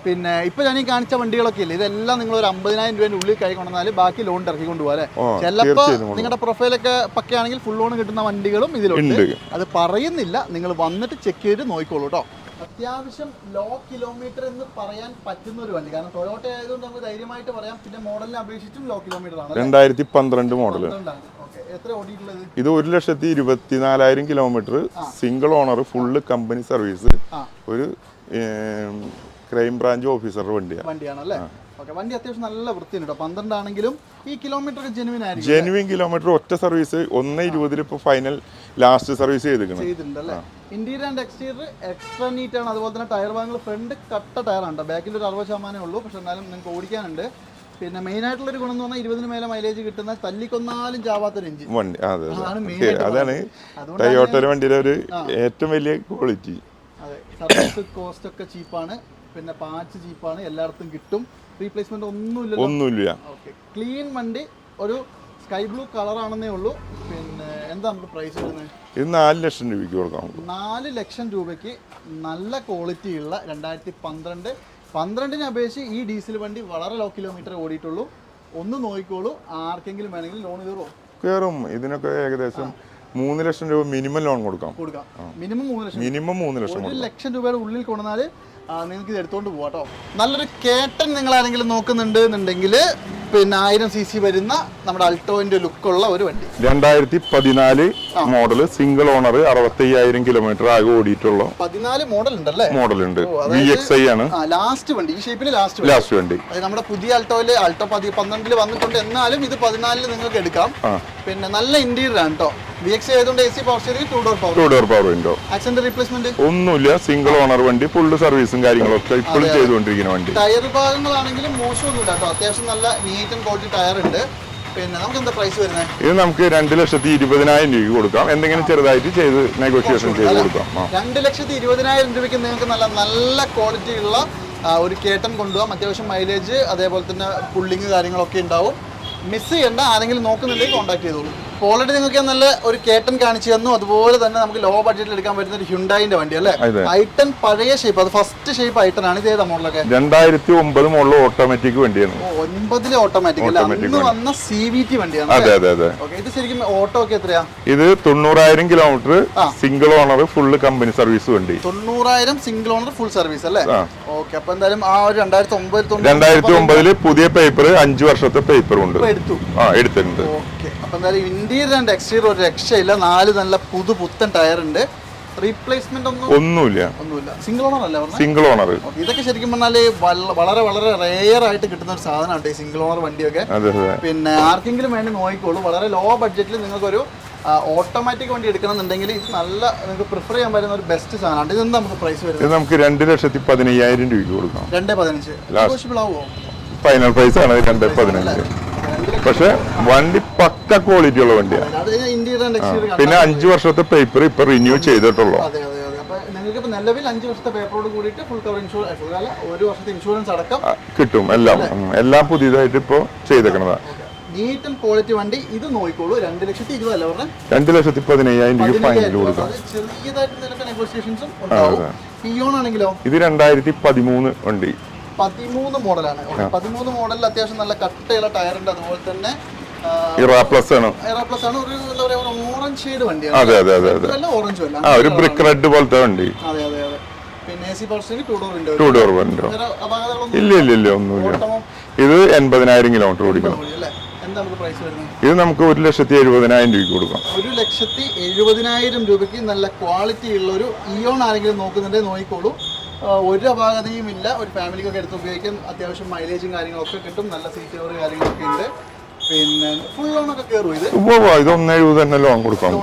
പിന്നെ ഇപ്പൊ ഞാൻ ഈ കാണിച്ച വണ്ടികളൊക്കെ ഇല്ലേ? ഇതെല്ലാം നിങ്ങൾ ഒരു അമ്പതിനായിരം രൂപേന്റെ ഉള്ളിൽ കൈ കൊണ്ടുവന്നാൽ ബാക്കി ലോൺ ഇറക്കി കൊണ്ടുപോകാം അല്ലേ? ഓ, ചിലപ്പോ തീർച്ചയായും നിങ്ങളുടെ പ്രൊഫൈലൊക്കെ പക്കയാണെങ്കിൽ ഫുൾ ലോൺ കിട്ടുന്ന വണ്ടികളും ഇതിലുണ്ട്. അത് പറയുന്നില്ല. നിങ്ങൾ വന്നിട്ട് ചെക്ക് ചെയ്ത് നോക്കിക്കോളൂ കേട്ടോ അത്യാവശ്യം ലോ കിലോമീറ്റർ എന്ന് പറയാൻ പറ്റുന്ന ഒരു വണ്ടി. കാരണം ടൊയോട്ട ആയതുകൊണ്ട് നമുക്ക് ധൈര്യമായിട്ട് പറയാം. പിന്നെ മോഡലിനെ അപേക്ഷിച്ചും ലോ കിലോമീറ്റർ ആണ് രണ്ടായിരത്തി പന്ത്രണ്ട് മോഡൽ ഇത് ഒരു ലക്ഷത്തി ഇരുപത്തിനാലായിരം kilometre single owner full company service ഒരു ക്രൈം ബ്രാഞ്ച് ഓഫീസറുടെ വണ്ടിയാണ് വണ്ടിയാണല്ലേ ഓക്കെ വണ്ടി അത്യാവശ്യം നല്ല വൃത്തിയുണ്ട് കേട്ടോ പന്ത്രണ്ടാണെങ്കിലും ഈ കിലോമീറ്റർ ജെനുവിൻ ആയിരിക്കും ജെനുവിൻ കിലോമീറ്റർ ഒറ്റ സർവീസ് ഒന്ന് ഇരുപതിൽ ഇപ്പോൾ ഫൈനൽ ലാസ്റ്റ് സർവീസ് ചെയ്തിട്ടുണ്ട് അല്ലേ? Interior and exterior extra neat ആണ്. അതുപോലെ തന്നെ ടയർ ഭാഗങ്ങൾ ഫ്രണ്ട് കട്ട ടയറാണ് കേട്ടോ ബാക്കിൽ ഒരു അറുപത് ശതമാനമേ ഉള്ളൂ. പക്ഷെ എന്നാലും നിങ്ങൾക്ക് ഓടിക്കാനുണ്ട്. പിന്നെ മെയിൻ ആയിട്ടുള്ള ഒരു ഗുണം എന്ന് പറഞ്ഞാൽ ഇരുപതിന് മേലെ മൈലേജ് കിട്ടുന്ന തല്ലിക്കൊന്നാലും ചാവാത്തൊരു എഞ്ചിൻ വണ്ടി. അതെ അതെ. അതാണ് ടയോട്ടയുടെ വണ്ടിയുടെ ഒരു ഏറ്റവും വലിയ ക്വാളിറ്റി അതെ സർവീസ് കോസ്റ്റ് ഒക്കെ ചീപ്പാണ് പിന്നെ പാച്ച് ചീപ്പാണ് എല്ലായിടത്തും കിട്ടും. റീപ്ലേസ്മെന്റ് ഒന്നുമില്ല. ഒന്നുമില്ല ക്ലീൻ വണ്ടി. ഒരു സ്കൈ ബ്ലൂ കളറാണെന്നേ ഉള്ളൂ. എന്താ നമുക്ക് പ്രൈസ് വരുന്നത് ഇത് നാല് ലക്ഷം രൂപയ്ക്ക് കൊടുക്കാം. നാല് ലക്ഷം രൂപയ്ക്ക് നല്ല ക്വാളിറ്റി ഉള്ള രണ്ടായിരത്തി പന്ത്രണ്ട്. പന്ത്രണ്ടിനെ അപേക്ഷിച്ച് ഈ ഡീസൽ വണ്ടി വളരെ ലോ കിലോമീറ്റർ ഓടിയിട്ടുള്ളൂ. ഒന്ന് നോക്കിക്കോളൂ ആർക്കെങ്കിലും വേണമെങ്കിൽ ലോൺ കയറുമോ കയറും. ഇതിനൊക്കെ ഏകദേശം മൂന്ന് ലക്ഷം രൂപ മിനിമം ലോൺ കൊടുക്കാം. കൊടുക്കാം. മിനിമം മൂന്ന് ലക്ഷം. മിനിമം മൂന്ന് ലക്ഷം ഒരു ലക്ഷം രൂപയുടെ ഉള്ളിൽ കൊണ്ടുവന്നാൽ നിങ്ങൾക്ക് ഇത് എടുത്തുകൊണ്ട് പോവാട്ടോ. കേട്ടോ നല്ലൊരു കേട്ടൻ നിങ്ങൾ ആരെങ്കിലും നോക്കുന്നുണ്ട് എന്നുണ്ടെങ്കിൽ പിന്നെ ആയിരം സി സി വരുന്ന നമ്മുടെ അൾട്ടോന്റെ ലുക്കുള്ള ഒരു വണ്ടി. രണ്ടായിരത്തി പതിനാല് മോഡൽ സിംഗിൾ ഓണർ അറുപത്തി അയ്യായിരം കിലോമീറ്റർ ആകെ ഓടിയിട്ടുള്ള. പതിനാല് മോഡൽ ഉണ്ടല്ലേ മോഡൽ ഉണ്ട് ഓ, വി എക്സ് ഐ ആണ് ലാസ്റ്റ് വണ്ടി ഈ ഷേപ്പിൽ ലാസ്റ്റ് ലാസ്റ്റ് വണ്ടി. നമ്മുടെ പുതിയ അൾട്ടോയിൽ അൾട്ടോ പതി പന്ത്രണ്ടിൽ വന്നിട്ടുണ്ട്. എന്നാലും ഇത് പതിനാലിൽ നിങ്ങൾക്ക് എടുക്കാം. പിന്നെ നല്ല ഇന്റീരിയർ ആണ് കേട്ടോ വി എക്സ് ആയതുകൊണ്ട് A C power steering two door power two door power window accident replacement ഒന്നുമില്ല. സിംഗിൾ ഓണർ വണ്ടി ഫുള്ള് സർവീസും കാര്യങ്ങളൊക്കെ ഇപ്പോഴും ചെയ്തുകൊണ്ടിരിക്കുന്ന വണ്ടി. ടയർ ഭാഗങ്ങളാണെങ്കിലും മോശമൊന്നുമില്ല കേട്ടോ അത്യാവശ്യം നല്ല നീറ്റ് ക്വാളിറ്റി ടയർ ഉണ്ട് പിന്നെ നമുക്ക് എന്താ പ്രൈസ് വരുന്നത് ഇത് നമുക്ക് രണ്ട് ലക്ഷത്തി ഇരുപതിനായിരം രൂപ കൊടുക്കാം. എന്തെങ്കിലും ചെറുതായിട്ട് ചെയ്ത് നെഗോഷിയേഷൻ ചെയ്ത് കൊടുക്കാം. രണ്ട് ലക്ഷത്തി ഇരുപതിനായിരം രൂപയ്ക്ക് നിങ്ങൾക്ക് നല്ല നല്ല ക്വാളിറ്റി ഉള്ള ഒരു കേട്ടൻ കൊണ്ടുപോകാം. അത്യാവശ്യം മൈലേജ് അതേപോലെ തന്നെ പുള്ളിങ് കാര്യങ്ങളൊക്കെ ഉണ്ടാവും. മിസ് ചെയ്യേണ്ട ആരെങ്കിലും നോക്കുന്നുണ്ടെങ്കിൽ കോൺടാക്ട് ചെയ്തോളൂ. ഓൾറെഡി നിങ്ങൾക്ക് നല്ല ഒരു കേട്ടൻ കാണിച്ചു തന്നു. അതുപോലെ തന്നെ നമുക്ക് ലോ ബഡ്ജറ്റിൽ എടുക്കാൻ പറ്റുന്ന ഒരു ഹ്യുണ്ടായിന്റെ വണ്ടി അല്ലേ. ഐട്ടൺ പഴയ ഷേപ്പ് അത് ഫസ്റ്റ് ഷേപ്പ് ഐട്ടൺ ആണ്. ഇത് ഏതാ മോഡലൊക്കെ രണ്ടായിരത്തി ഒമ്പത് മുകളിൽ ഓട്ടോമാറ്റിക് വണ്ടിയാണ്. ഒൻപതിലെ ഓട്ടോമാറ്റിക് അല്ലേ? അന്ന് വന്ന സി വി ടി വണ്ടിയാണ് അതെ അതെ അതെ. ഇത് ശരിക്കും ഓട്ടോ ഒക്കെ എത്രയാ? ഇത് തൊണ്ണൂറായിരം kilometre single owner full company service വണ്ടി. തൊണ്ണൂറായിരം സിംഗിൾ ഓണർ ഫുൾ സർവീസ് അല്ലേ. ഓക്കെ അപ്പൊ എന്തായാലും ആ ഒരു രണ്ടായിരത്തി ഒമ്പത് രണ്ടായിരത്തി ഒമ്പതിൽ പുതിയ പേപ്പർ അഞ്ചു വർഷത്തെ പേപ്പർ ഉണ്ട്. എടുത്തു. ആ എടുത്തിട്ടുണ്ട്. ഓക്കെ അപ്പൊ എന്തായാലും ആൻഡ് എക്സ്റ്റീരിയർ ഒരു രക്ഷയില്ല. നാല് നല്ല പുതു പുത്തൻ ടയർ ഉണ്ട്. റീപ്ലേസ്മെന്റ് ഒന്നും ഒന്നുമില്ല. ഒന്നുമില്ല. സിംഗിൾ ഓണർ അല്ലേ സിംഗിൾ ഓണർ ഇതൊക്കെ ശരിക്കും പറഞ്ഞാൽ വളരെ വളരെ റെയർ ആയിട്ട് കിട്ടുന്ന ഒരു സാധനമാണ് ഈ സിംഗിൾ ഓണർ വണ്ടിയൊക്കെ. പിന്നെ ആർക്കെങ്കിലും വേണ്ടി നോക്കിക്കോളൂ. വളരെ ലോ ബഡ്ജറ്റിൽ നിങ്ങൾക്കൊരു ഓട്ടോമാറ്റിക് വണ്ടി എടുക്കണമെന്നുണ്ടെങ്കിൽ ഇത് നല്ല നിങ്ങൾക്ക് പ്രിഫർ ചെയ്യാൻ പറ്റുന്ന ഒരു ബെസ്റ്റ് സാധനമാണ്. ഇതെന്താ നമുക്ക് പ്രൈസ് വരുന്നത്? നമുക്ക് രണ്ട് ലക്ഷത്തി പതിനയ്യായിരം രൂപയ്ക്ക് കൊടുക്കാം. രണ്ടേ പതിനഞ്ച്. ഫൈനൽ പ്രൈസ് ആണ് രണ്ട് പതിനഞ്ച്. പക്ഷെ വണ്ടി പക്ക ക്വാളിറ്റി ഉള്ള വണ്ടിയാണ് പിന്നെ അഞ്ചു വർഷത്തെ പേപ്പർ ഇപ്പൊ റിന്യൂ ചെയ്തിട്ടുള്ളൂ. നിങ്ങൾക്ക് നിലവിൽ അഞ്ച് വർഷത്തെ പേപ്പറോട് കൂടിയിട്ട് ഫുൾ കവർ ഇൻഷുറൻസ് ഒരു വർഷത്തെ ഇൻഷുറൻസ് അടക്കം കിട്ടും എല്ലാം. എല്ലാം പുതിയതായിട്ട് ഇപ്പൊ ചെയ്തേക്കണതാണ് നീറ്റ് ആൻഡ് ക്വാളിറ്റി വണ്ടി ഇത് നോക്കിക്കോളൂ രണ്ട് ലക്ഷത്തി ഇരുപതല്ല പറഞ്ഞ? രണ്ട് ലക്ഷത്തി പതിനയ്യായിരം രൂപ. ഫൈനൽ കൊടുക്കാം ചെറിയതായിട്ട് നിലയ്ക്ക് നെഗോഷിയേഷൻസും ഉണ്ടാവും. പിയോൺ ആണെങ്കിലോ? ഇത് രണ്ടായിരത്തി പതിമൂന്ന് വണ്ടി പതിമൂന്ന് മോഡലാണ് പതിമൂന്ന് മോഡലിൽ അത്യാവശ്യം നല്ല കട്ടയുള്ള ടയർ ഉണ്ട്. അതുപോലെ തന്നെ ആണ്? അതെ അതെ അതെ അതെ. ആ ഒരു ബ്രിക്ക് റെഡ് പോലത്തെ വണ്ടി. ടൂ ഡോർ വണ്ടി ഇല്ല ഇല്ല ഇല്ല ഒന്നുമില്ല. ഇത് എൺപതിനായിരം കിലോമീറ്റർ ഓടിക്കണം. ഇത് നമുക്ക് ഒരു ലക്ഷത്തി എഴുപതിനായിരം രൂപയ്ക്ക് കൊടുക്കാം. ഒരു ലക്ഷത്തി എഴുപതിനായിരം രൂപയ്ക്ക് നല്ല ക്വാളിറ്റി ഉള്ള ഒരു ഇയോൺ ആരെങ്കിലും നോക്കുന്നുണ്ടെങ്കിൽ നോക്കിക്കോളൂ. ഒരു അപാകതയും ഇല്ല. ഒരു ഫാമിലിക്കൊക്കെ എടുത്ത് ഉപയോഗിക്കാം അത്യാവശ്യം മൈലേജും കാര്യങ്ങളൊക്കെ കിട്ടും. നല്ല സീറ്റ് കവർ കാര്യങ്ങളൊക്കെ ഉണ്ട്. പിന്നെ ഫുൾ ലോൺ ഒക്കെ കയറും ഇത്. ഇത് ഒന്നേ എഴുപത് തന്നെ ലോൺ കൊടുക്കാൻ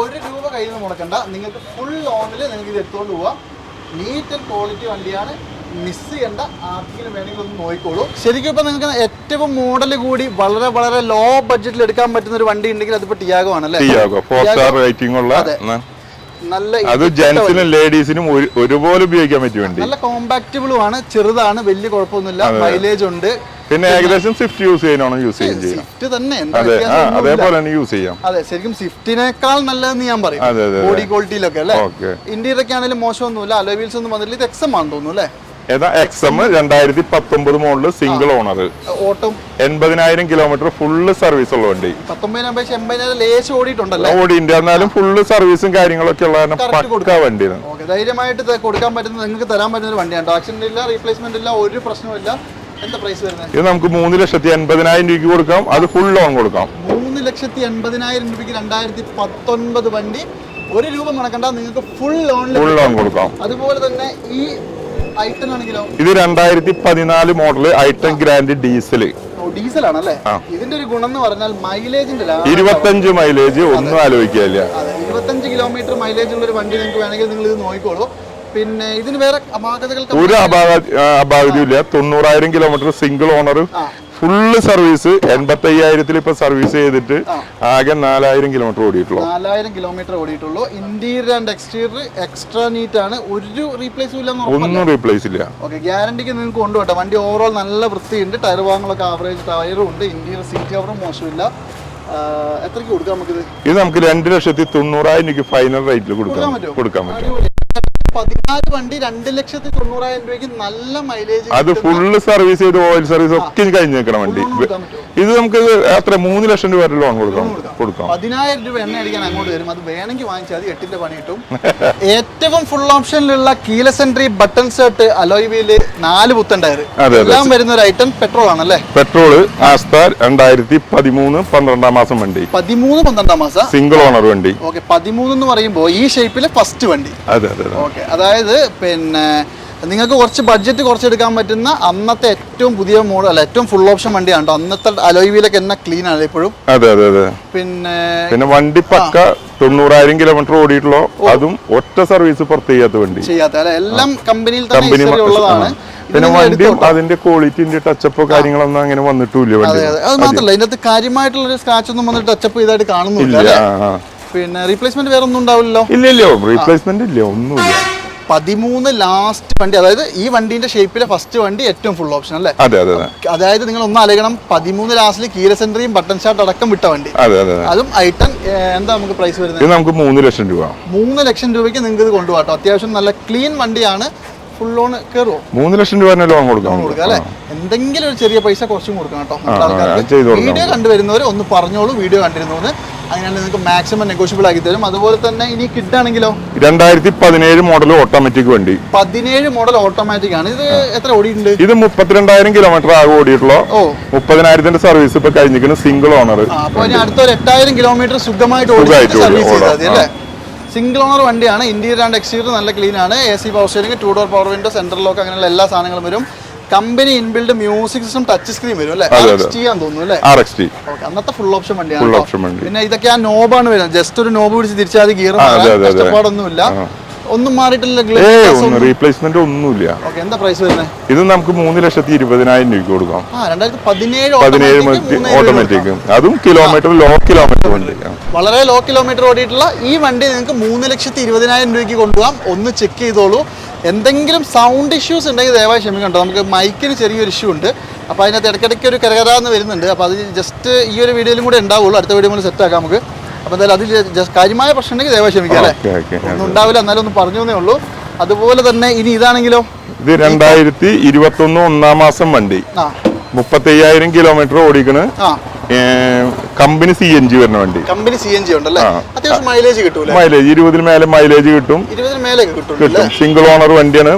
ഒരു രൂപ കയ്യിൽ നിന്ന് മുടക്കണ്ട. നിങ്ങൾക്ക് ഫുൾ ലോണിൽ നിങ്ങൾക്ക് ഇത് എടുത്തുകൊണ്ട് പോവാം. നീറ്റ് ആൻഡ് ക്വാളിറ്റി വണ്ടിയാണ്. മിസ് ചെയ്യേണ്ട. ആർക്കെങ്കിലും വേണമെങ്കിൽ ഒന്ന് നോക്കിക്കോളൂ. ശരിക്കും ഇപ്പൊ നിങ്ങൾക്ക് ഏറ്റവും മോഡൽ കൂടി വളരെ വളരെ ലോ ബഡ്ജറ്റിൽ എടുക്കാൻ പറ്റുന്ന ഒരു വണ്ടി ഉണ്ടെങ്കിൽ അതിപ്പോ ടിയാഗോ ആണല്ലേ? ടിയാഗോ ഫോർ സ്റ്റാർ റേറ്റിംഗ് ഉള്ള നല്ല അത് ജെന്റ്സിനും ലേഡീസിനും ഒരുപോലെ ഉപയോഗിക്കാൻ പറ്റും വണ്ടി. നല്ല കോമ്പാക്റ്റബിളും ആണ് ചെറുതാണ് വലിയ കുഴപ്പമൊന്നുമില്ല മൈലേജ് ഉണ്ട്. പിന്നെ ഏകദേശം സ്വിഫ്റ്റ് യൂസ് ചെയ്യാനാണോ യൂസ് ചെയ്യാം സ്വിഫ്റ്റ് തന്നെ. അതേപോലെ തന്നെ യൂസ് ചെയ്യാം. അതെ ശരിക്കും സ്വിഫ്റ്റിനേക്കാൾ നല്ലതെന്ന് ഞാൻ പറയും. ബോഡി ക്വാളിറ്റിയിലൊക്കെ അല്ലേ? ഇന്ത്യയിലൊക്കെ ആണെങ്കിലും മോശമൊന്നുമില്ല അലോവീൽസ് ഒന്നും വന്നിട്ടില്ല ഇത് എക്സം ആണെന്ന് തോന്നുന്നു അല്ലേ? ഏതാ? എക്സ് എം രണ്ടായിരത്തി പത്തൊമ്പത് മോഡൽ സിംഗിൾ ഓണർ ഓട്ടം. എൺപതിനായിരം കിലോമീറ്റർ ഫുള്ള് സർവീസ് ഉള്ള വണ്ടി. ഓടിന്റെ എന്നാലും ഫുള്ള് സർവീസും കാര്യങ്ങളൊക്കെ ഉള്ള പക്ക വണ്ടിയാണ് ധൈര്യമായിട്ട് കൊടുക്കാൻ പറ്റുന്ന നിങ്ങൾക്ക് തരാൻ പറ്റുന്ന ഒരു വണ്ടിയാണ്. ആക്സിഡന്റ് ഇല്ല റീപ്ലേസ്മെന്റ് ഇല്ല ഒരു പ്രശ്നമില്ല എന്താ പ്രൈസ് വരുന്നത്? ഇത് നമുക്ക് മൂന്ന് ലക്ഷത്തി എൺപതിനായിരം രൂപയ്ക്ക് കൊടുക്കാം. അത് ഫുൾ ലോൺ കൊടുക്കാം. മൂന്ന് ലക്ഷത്തി എൺപതിനായിരം രൂപയ്ക്ക് രണ്ടായിരത്തി പത്തൊൻപത് വണ്ടി. ഒരു രൂപ മുടക്കണ്ട നിങ്ങൾക്ക് ഫുൾ ലോൺ ഫുൾ ലോൺ കൊടുക്കാം. അതുപോലെ തന്നെ ഈ ഇത് രണ്ടായിരത്തി പതിനാല് model item grand diesel diesel ആണല്ലേ ഇതിന്റെ ഒരു ഗുണം എന്ന് പറഞ്ഞാൽ മൈലേജിന്റെ ഇരുപത്തഞ്ച് മൈലേജ് ഒന്നും ആലോചിക്കില്ല ഇരുപത്തഞ്ച് കിലോമീറ്റർ മൈലേജ് ഉള്ള ഒരു വണ്ടി നിങ്ങൾക്ക് വേണമെങ്കിൽ നിങ്ങൾ ഇത് നോക്കിക്കോളൂ. പിന്നെ ഇതിന് വേറെ അപാകതകൾ ഒരു അപാക അപാകതയും ഇല്ല. തൊണ്ണൂറായിരം kilometre single owner. Full service എൺപത്തി അയ്യായിരത്തിൽ ഇപ്പൊ സർവീസ് ചെയ്തിട്ട് ആകെ നാലായിരം കിലോമീറ്റർ ഓടിയിട്ടുള്ളൂ. നാലായിരം kilometre ഓടിയിട്ടുള്ളൂ. Interior and exterior extra neat ആണ്. ഒരു റീപ്ലേസും ഇല്ല ഒന്നും റീപ്ലേസ് ഇല്ല. ഓക്കെ ഗ്യാരണ്ടിക്ക് നിങ്ങൾക്ക് കൊണ്ടുപോട്ടെ വണ്ടി ഓവറോൾ നല്ല വൃത്തിയുണ്ട്. ടയർ ഭാഗങ്ങളൊക്കെ ആവറേജ് ടയറും ഉണ്ട്. ഇന്റീരിയർ സീറ്റ് കവറും മോശമില്ല. എത്രക്ക് എത്രയ്ക്ക് കൊടുക്കാം നമുക്കിത്? ഇത് നമുക്ക് രണ്ട് ലക്ഷത്തി തൊണ്ണൂറായിരം രൂപയ്ക്ക് ഫൈനൽ റേറ്റിൽ കൊടുക്കാൻ കൊടുക്കാം. കൊടുക്കാൻ പറ്റും. പതിനാല് വണ്ടി രണ്ട് ലക്ഷത്തി തൊണ്ണൂറായിരം രൂപയ്ക്ക് നല്ല മൈലേജ് അത് ഫുള്ള് സർവീസ് ചെയ്ത് ഓയിൽ സർവീസ് ഒക്കെ കഴിഞ്ഞ് നിൽക്കണം വണ്ടി. ഇത് നമുക്ക് എത്ര മൂന്ന് ലക്ഷം രൂപ വരെ ലോൺ കൊടുക്കാം. കൊടുക്കാം. പതിനായിരം രൂപ എണ്ണ അടിക്കാൻ അങ്ങോട്ട് വരും. അത് വേണമെങ്കിൽ വാങ്ങിച്ചാൽ മതി. എട്ടിന്റെ പണി കിട്ടും. ഏറ്റവും full ഓപ്ഷനിലുള്ള keyless entry button start alloy wheel നാല് പുത്തൻ ടയർ എല്ലാം വരുന്ന ഒരു ഐറ്റം പെട്രോൾ ആണല്ലേ? പെട്രോൾ ആസ്ത രണ്ടായിരത്തി പതിമൂന്ന് പന്ത്രണ്ടാം മാസം വണ്ടി. പതിമൂന്ന് പന്ത്രണ്ടാം മാസം. സിംഗിൾ ഓണർ വണ്ടി. ഓക്കെ പതിമൂന്ന് എന്ന് പറയുമ്പോൾ ഈ ഷേപ്പിലെ ഫസ്റ്റ് വണ്ടി. അതെ അതെ അതെ. ഓക്കെ അതായത് പിന്നെ നിങ്ങൾക്ക് കുറച്ച് ബഡ്ജറ്റ് കുറച്ചെടുക്കാൻ പറ്റുന്ന അന്നത്തെ ഏറ്റവും പുതിയ മോഡൽ അല്ല ഏറ്റവും ഫുൾ ഓപ്ഷൻ വണ്ടിയാണ് കേട്ടോ. അന്നത്തെ അലോയ് വീലൊക്കെ എന്നെ ക്ലീൻ ആണ് ഇപ്പോഴും. അതെ അതെ അതെ. പിന്നെ പിന്നെ വണ്ടി പക്ക തൊണ്ണൂറായിരം കിലോമീറ്റർ ഓടിയിട്ടുള്ള അതും ഒറ്റ സർവീസ് പുറത്ത് ചെയ്യാത്ത വണ്ടി. ചെയ്യാത്ത അല്ലെ എല്ലാം കമ്പനിയിൽ തന്നെ കമ്പനി ഉള്ളതാണ്. പിന്നെ വണ്ടി അതിന്റെ ക്വാളിറ്റിന്റെ ടച്ചപ്പോ കാര്യങ്ങളൊന്നും അങ്ങനെ വന്നിട്ടില്ല വണ്ടി അതെ. മാത്രമല്ല ഇതിനകത്ത് കാര്യമായിട്ടുള്ള ഒരു സ്ക്രാച്ച് ഒന്നും വന്നിട്ട് ടച്ചപ്പ് ചെയ്തായിട്ട് കാണുന്നില്ല. പിന്നെ റീപ്ലേസ്മെന്റ് വേറെ ഒന്നും ഉണ്ടാവില്ലല്ലോ? ഇല്ലല്ലോ ഇല്ല റീപ്ലേസ്മെന്റ് ഇല്ല ഒന്നുമില്ല. പതിമൂന്ന് ലാസ്റ്റ് വണ്ടി അതായത് ഈ വണ്ടീന്റെ ഷേപ്പിലെ ഫസ്റ്റ് വണ്ടി ഏറ്റവും ഫുൾ ഓപ്ഷൻ അല്ലേ? അതെ അതെ അതെ. അതായത് നിങ്ങൾ ഒന്ന് അലകണം പതിമൂന്ന് ലാസ്റ്റിൽ കീര സെൻട്രിയും ബട്ടൺ ഷാർട്ട് അടക്കം വിട്ട വണ്ടി. അതെ ഐട്ടൺ എന്താ നമുക്ക് പ്രൈസ് വരുന്നത്? നമുക്ക് മൂന്ന് ലക്ഷം രൂപ. മൂന്ന് ലക്ഷം രൂപയ്ക്ക് നിങ്ങൾക്ക് ഇത് കൊണ്ടുപോകാം അത്യാവശ്യം നല്ല ക്ലീൻ വണ്ടിയാണ്. ഫുൾ ലോൺ കയറുമോ മൂന്ന് ലക്ഷം രൂപ ലോൺ കൊടുക്കാം അല്ലെ? എന്തെങ്കിലും ഒരു ചെറിയ പൈസ കുറച്ചും കൊടുക്കണം കേട്ടോ. വീഡിയോ കണ്ടുവരുന്നവർ ഒന്ന് പറഞ്ഞോളൂ. വീഡിയോ കണ്ടിരുന്നു അങ്ങനെയാണ് നിങ്ങൾക്ക് മാക്സിമം നെഗോഷ്യബിൾ ആക്കി തരും. അതുപോലെ തന്നെ ഇനി കിട്ടാണെങ്കിലോ രണ്ടായിരത്തി പതിനേഴ് മോഡൽ ഓട്ടോമാറ്റിക് വണ്ടി. പതിനേഴ് മോഡൽ ഓട്ടോമാറ്റിക് ആണ്. ഇത് എത്ര ഓടിയിട്ടുണ്ട്? ഇത് മുപ്പത്തിരണ്ടായിരം കിലോമീറ്റർ ആകെ ഓടിയിട്ടുള്ള? ഓ. മുപ്പതിനായിരത്തിന്റെ സർവീസ് ഇപ്പൊ കഴിഞ്ഞിരിക്കുന്ന സിംഗിൾ ഓണർ അപ്പൊ ഇനി അടുത്ത ഒരു എട്ടായിരം കിലോമീറ്റർ സുഖമായിട്ട് ഓടി സർവീസ് ഓടാം. ചെയ്താൽ മതി അല്ലേ? സിംഗിൾ ഓണർ വണ്ടിയാണ്. ഇന്റീരിയർ ആൻഡ് എക്സ്റ്റീരിയർ നല്ല ക്ലീൻ ആണ്. A C power steering two door power window central lock അങ്ങനെയുള്ള എല്ലാ സാധനങ്ങളും വരും. Company inbuilt music system touch screen വരും അല്ലേ. തോന്നുന്നു അല്ലേ? അന്നത്തെ ഫുൾ ഓപ്ഷൻ വണ്ടിയാണ് ഫുൾ ഓപ്ഷൻ വണ്ടി. പിന്നെ ഇതൊക്കെ ആ നോബാണ് വരുന്നത്. ജസ്റ്റ് ഒരു നോബ് പിടിച്ച് തിരിച്ചാൽ ഗിയർ. കഷ്ടപ്പാടൊന്നുമില്ല. ഒന്നും മാറിയിട്ടില്ല റീപ്ലേസ്മെന്റ് ഒന്നുമില്ല. എന്താ പ്രൈസ് വരുന്നത്? ഇത് നമുക്ക് മൂന്ന് ലക്ഷത്തി ഇരുപതിനായിരം രൂപ കൊടുക്കാം. പതിനേഴ് ഓട്ടോമാറ്റിക് അതും കിലോമീറ്റർ ലോ കിലോമീറ്റർ വണ്ടി. വളരെ ലോ കിലോമീറ്റർ ഓടിയിട്ടുള്ള ഈ വണ്ടി നിങ്ങൾക്ക് മൂന്ന് ലക്ഷത്തി ഇരുപതിനായിരം രൂപയ്ക്ക് കൊണ്ടുപോകാം. ഒന്ന് ചെക്ക് ചെയ്തോളൂ. എന്തെങ്കിലും സൗണ്ട് ഇഷ്യൂസ് ഉണ്ടെങ്കിൽ ദയവായി ക്ഷമിക്കണ്ടോ നമുക്ക് മൈക്കിന് ചെറിയൊരു ഇഷ്യൂ ഉണ്ട്. അപ്പോൾ അതിനകത്ത് ഇടയ്ക്കിടയ്ക്ക് ഒരു കരകരാന്ന് വരുന്നുണ്ട്. അപ്പോൾ അത് ജസ്റ്റ് ഈ ഒരു വീഡിയോയിലും കൂടെ ഉണ്ടാവുള്ളൂ. അടുത്ത വീഡിയോ സെറ്റ് ആക്കാം നമുക്ക്. അപ്പോൾ എന്തായാലും അതിൽ ജസ്റ്റ് കാര്യമായ പ്രശ്നം ഉണ്ടെങ്കിൽ ദയവായി ക്ഷമിക്കാം അല്ലേ? ഒന്നും ഉണ്ടാവില്ല. എന്നാലും ഒന്ന് പറഞ്ഞു എന്നേ ഉള്ളൂ. അതുപോലെ തന്നെ ഇനി ഇതാണെങ്കിലോ? ഇത് രണ്ടായിരത്തി ഇരുപത്തി ഒന്ന് ഒന്നാം മാസം വണ്ടി. മുപ്പത്തി അയ്യായിരം കിലോമീറ്റർ ഓടിക്കണ്. ആ. കമ്പനി സി എൻ ജി വരുന്ന വണ്ടി. കമ്പനി സി എൻ ജി ഉണ്ടല്ലേ. അത്യാവശ്യം മൈലേജ് കിട്ടും മൈലേജ് ഇരുപതിന് മേലെ മൈലേജ് കിട്ടും. ഇരുപതിന് മേലെ കിട്ടും കിട്ടും. സിംഗിൾ ഓണർ വണ്ടിയാണ്.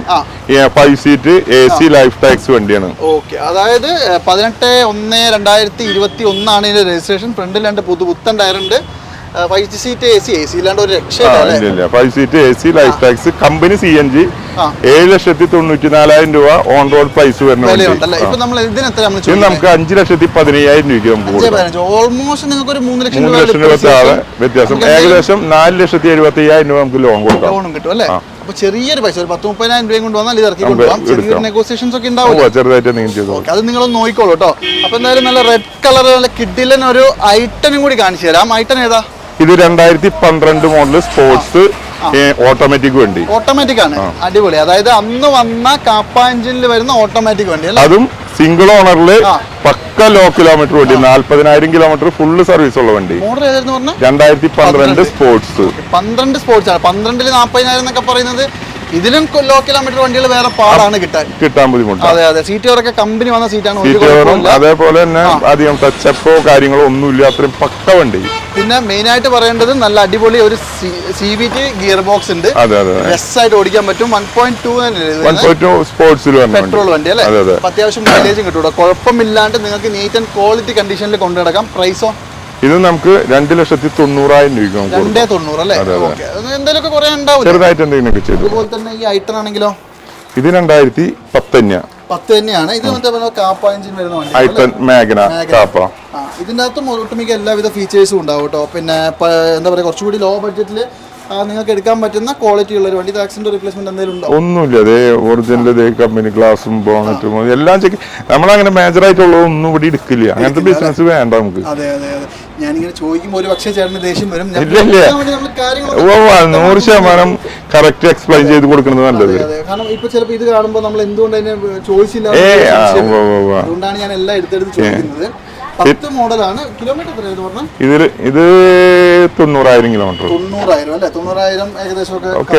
Five seat A C life tax വണ്ടിയാണ്. ഓക്കെ. അതായത് പതിനെട്ട് ഒന്ന് രണ്ടായിരത്തി ഇരുപത്തി ഒന്നാണ് ഇതിന്റെ രജിസ്ട്രേഷൻ ഫ്രണ്ടിൽ രണ്ട് പുതു പുത്തൻ ടയറുണ്ട് five seat A C A C ഇല്ലാണ്ട് ഒരു ആ രക്ഷയില്ല അല്ലേ? ഇല്ല ഇല്ല. Five seat A C life tax company C N G ഏഴ് ലക്ഷത്തി തൊണ്ണൂറ്റി നാലായിരം രൂപ ഓൺ റോഡ് പ്രൈസ് നമുക്ക് അഞ്ച് ലക്ഷത്തി പതിനയ്യായിരം രൂപയ്ക്ക് നമുക്ക് ഓൾമോസ്റ്റ് നിങ്ങൾക്ക് ഒരു മൂന്ന് ലക്ഷം രൂപ വ്യത്യാസം. ഏകദേശം നാല് ലക്ഷത്തി എഴുപത്തി അയ്യായിരം രൂപ നമുക്ക് ലോൺ കൊടുക്കാം. ലോണും കിട്ടും അല്ലേ? അപ്പൊ ചെറിയൊരു പൈസ ഒരു പത്ത് മുപ്പതിനായിരം രൂപയും കൊണ്ട് വന്നാൽ ഇത് ഇറക്കി കൊണ്ടുപോകാം. ചെറിയൊരു നെഗോസിയേഷൻസ് ഒക്കെ ഉണ്ടാവും. ചെറുതായിട്ട് അത് നിങ്ങളൊന്ന് നോക്കിക്കോളൂ കേട്ടോ. അപ്പൊ എന്തായാലും നല്ല റെഡ് കളർ നല്ല കിഡിലൻ ഒരു ഐറ്റനും കൂടി കാണിച്ചു തരാം. ഐറ്റൻ ഏതാ? ഇത് രണ്ടായിരത്തി പന്ത്രണ്ട് മോഡൽ സ്പോർട്സ് ഓട്ടോമാറ്റിക് വണ്ടി. ഓട്ടോമാറ്റിക് ആണ്. അടിപൊളി. അതായത് അന്ന് വന്ന കാപ്പാഞ്ചിനിൽ വരുന്ന ഓട്ടോമാറ്റിക് വണ്ടി അതും സിംഗിൾ ഓണറിൽ പക്ക ലോ കിലോമീറ്റർ വണ്ടി നാല്പതിനായിരം കിലോമീറ്റർ ഫുള്ള് സർവീസ് ഉള്ള വണ്ടി. രണ്ടായിരത്തി പന്ത്രണ്ട്. സ്പോർട്സ് പന്ത്രണ്ട് സ്പോർട്സ് ആണ്. പന്ത്രണ്ടിൽ നാൽപ്പതിനായിരം എന്നൊക്കെ പറയുന്നത്. ഇതിലും ലോ കിലോമീറ്റർ വണ്ടികൾ വേറെ പാടാണ് കിട്ടാൻ. കിട്ടാൻ ബുദ്ധിമുട്ട് അതെ അതെ. സീറ്റ് ഒക്കെ കമ്പനി വന്ന സീറ്റാണ് അതേപോലെ തന്നെ അധികം ടച്ചപ്പോ കാര്യങ്ങളോ ഒന്നുമില്ല. അത്രയും പക്ക വണ്ടി. പിന്നെ മെയിൻ ആയിട്ട് പറയേണ്ടത് നല്ല അടിപൊളി ഒരു C V T gear box ഉണ്ട്. ആയിട്ട് ഓടിക്കാൻ പറ്റും. വൺ പോയിന്റ് ടു പെട്രോൾ വണ്ടി അല്ലേ? അത്യാവശ്യം മൈലേജും കിട്ടും കുഴപ്പമില്ലാണ്ട് നിങ്ങൾക്ക് നീറ്റ് ആൻഡ് ക്വാളിറ്റി കണ്ടീഷനിൽ കൊണ്ടു നടക്കാം. പ്രൈസോ ഇത് നമുക്ക് രണ്ട് ലക്ഷത്തി തൊണ്ണൂറായിരം രൂപ രണ്ടേ തൊണ്ണൂറ് അല്ലേ? എന്തെങ്കിലുമൊക്കെ കുറെ ഉണ്ടാവും ചെറുതായിട്ട് എന്തെങ്കിലുമൊക്കെ ചെയ്തു. അതുപോലെ തന്നെ ഈ ഐട്ടൺ ആണെങ്കിലോ? ഇത് രണ്ടായിരത്തി തന്നെയാണ് പത്ത് തന്നെയാണ്. ഇത് മറ്റേ കാപ്പ എഞ്ചിൻ വരുന്ന മാഗ്ന. കാപ്പ. ഇതിന്റെ അകത്തും ഒട്ടുമിക്ക എല്ലാവിധ ഫീച്ചേഴ്സും ഉണ്ടാവും കേട്ടോ. പിന്നെ എന്താ പറയുക കുറച്ചുകൂടി ലോ ബഡ്ജറ്റിൽ നിങ്ങൾക്ക് എടുക്കാൻ പറ്റുന്ന ക്വാളിറ്റി ഉള്ള ഒരു വണ്ടി. ആക്സിഡന്റ് റീപ്ലേസ്മെന്റ് എന്തെങ്കിലും ഉണ്ടോ? ഒന്നുമില്ല. അതേ ഒറിജിനൽ അതേ കമ്പനി ഗ്ലാസും ബോണറ്റും എല്ലാം ചെക്ക് നമ്മളങ്ങനെ മേജർ ആയിട്ടുള്ള ഒന്നും ഇവിടെ എടുക്കില്ല. അങ്ങനത്തെ ബിസിനസ് വേണ്ട നമുക്ക്. അതെ അതെ അതെ. ഞാനിങ്ങനെ ചോദിക്കുമ്പോൾ ഒരു പക്ഷേ ചേട്ടന് ദേഷ്യം വരും. ഞാൻ ഇല്ല, ഇല്ല. നമ്മൾ ഓ കാര്യങ്ങളൊക്കെ നൂറ് ശതമാനം കറക്റ്റ് എക്സ്പ്ലെയിൻ ചെയ്ത് കൊടുക്കുന്നത് നല്ലത്. കാരണം ഇപ്പൊ ചിലപ്പോ ഇത് കാണുമ്പോൾ നമ്മൾ എന്തുകൊണ്ട് അതിനെ ചോദിച്ചില്ല. അതുകൊണ്ടാണ് ഞാൻ എല്ലാം എടുത്തെടുത്ത് ചോദിക്കുന്നത്. പത്ത് മോഡലാണ്. കിലോമീറ്റർ ഇതിൽ ഇത് തൊണ്ണൂറായിരം കിലോമീറ്റർ. തൊണ്ണൂറായിരം അല്ലേ? തൊണ്ണൂറായിരം ഏകദേശം ഒക്കെ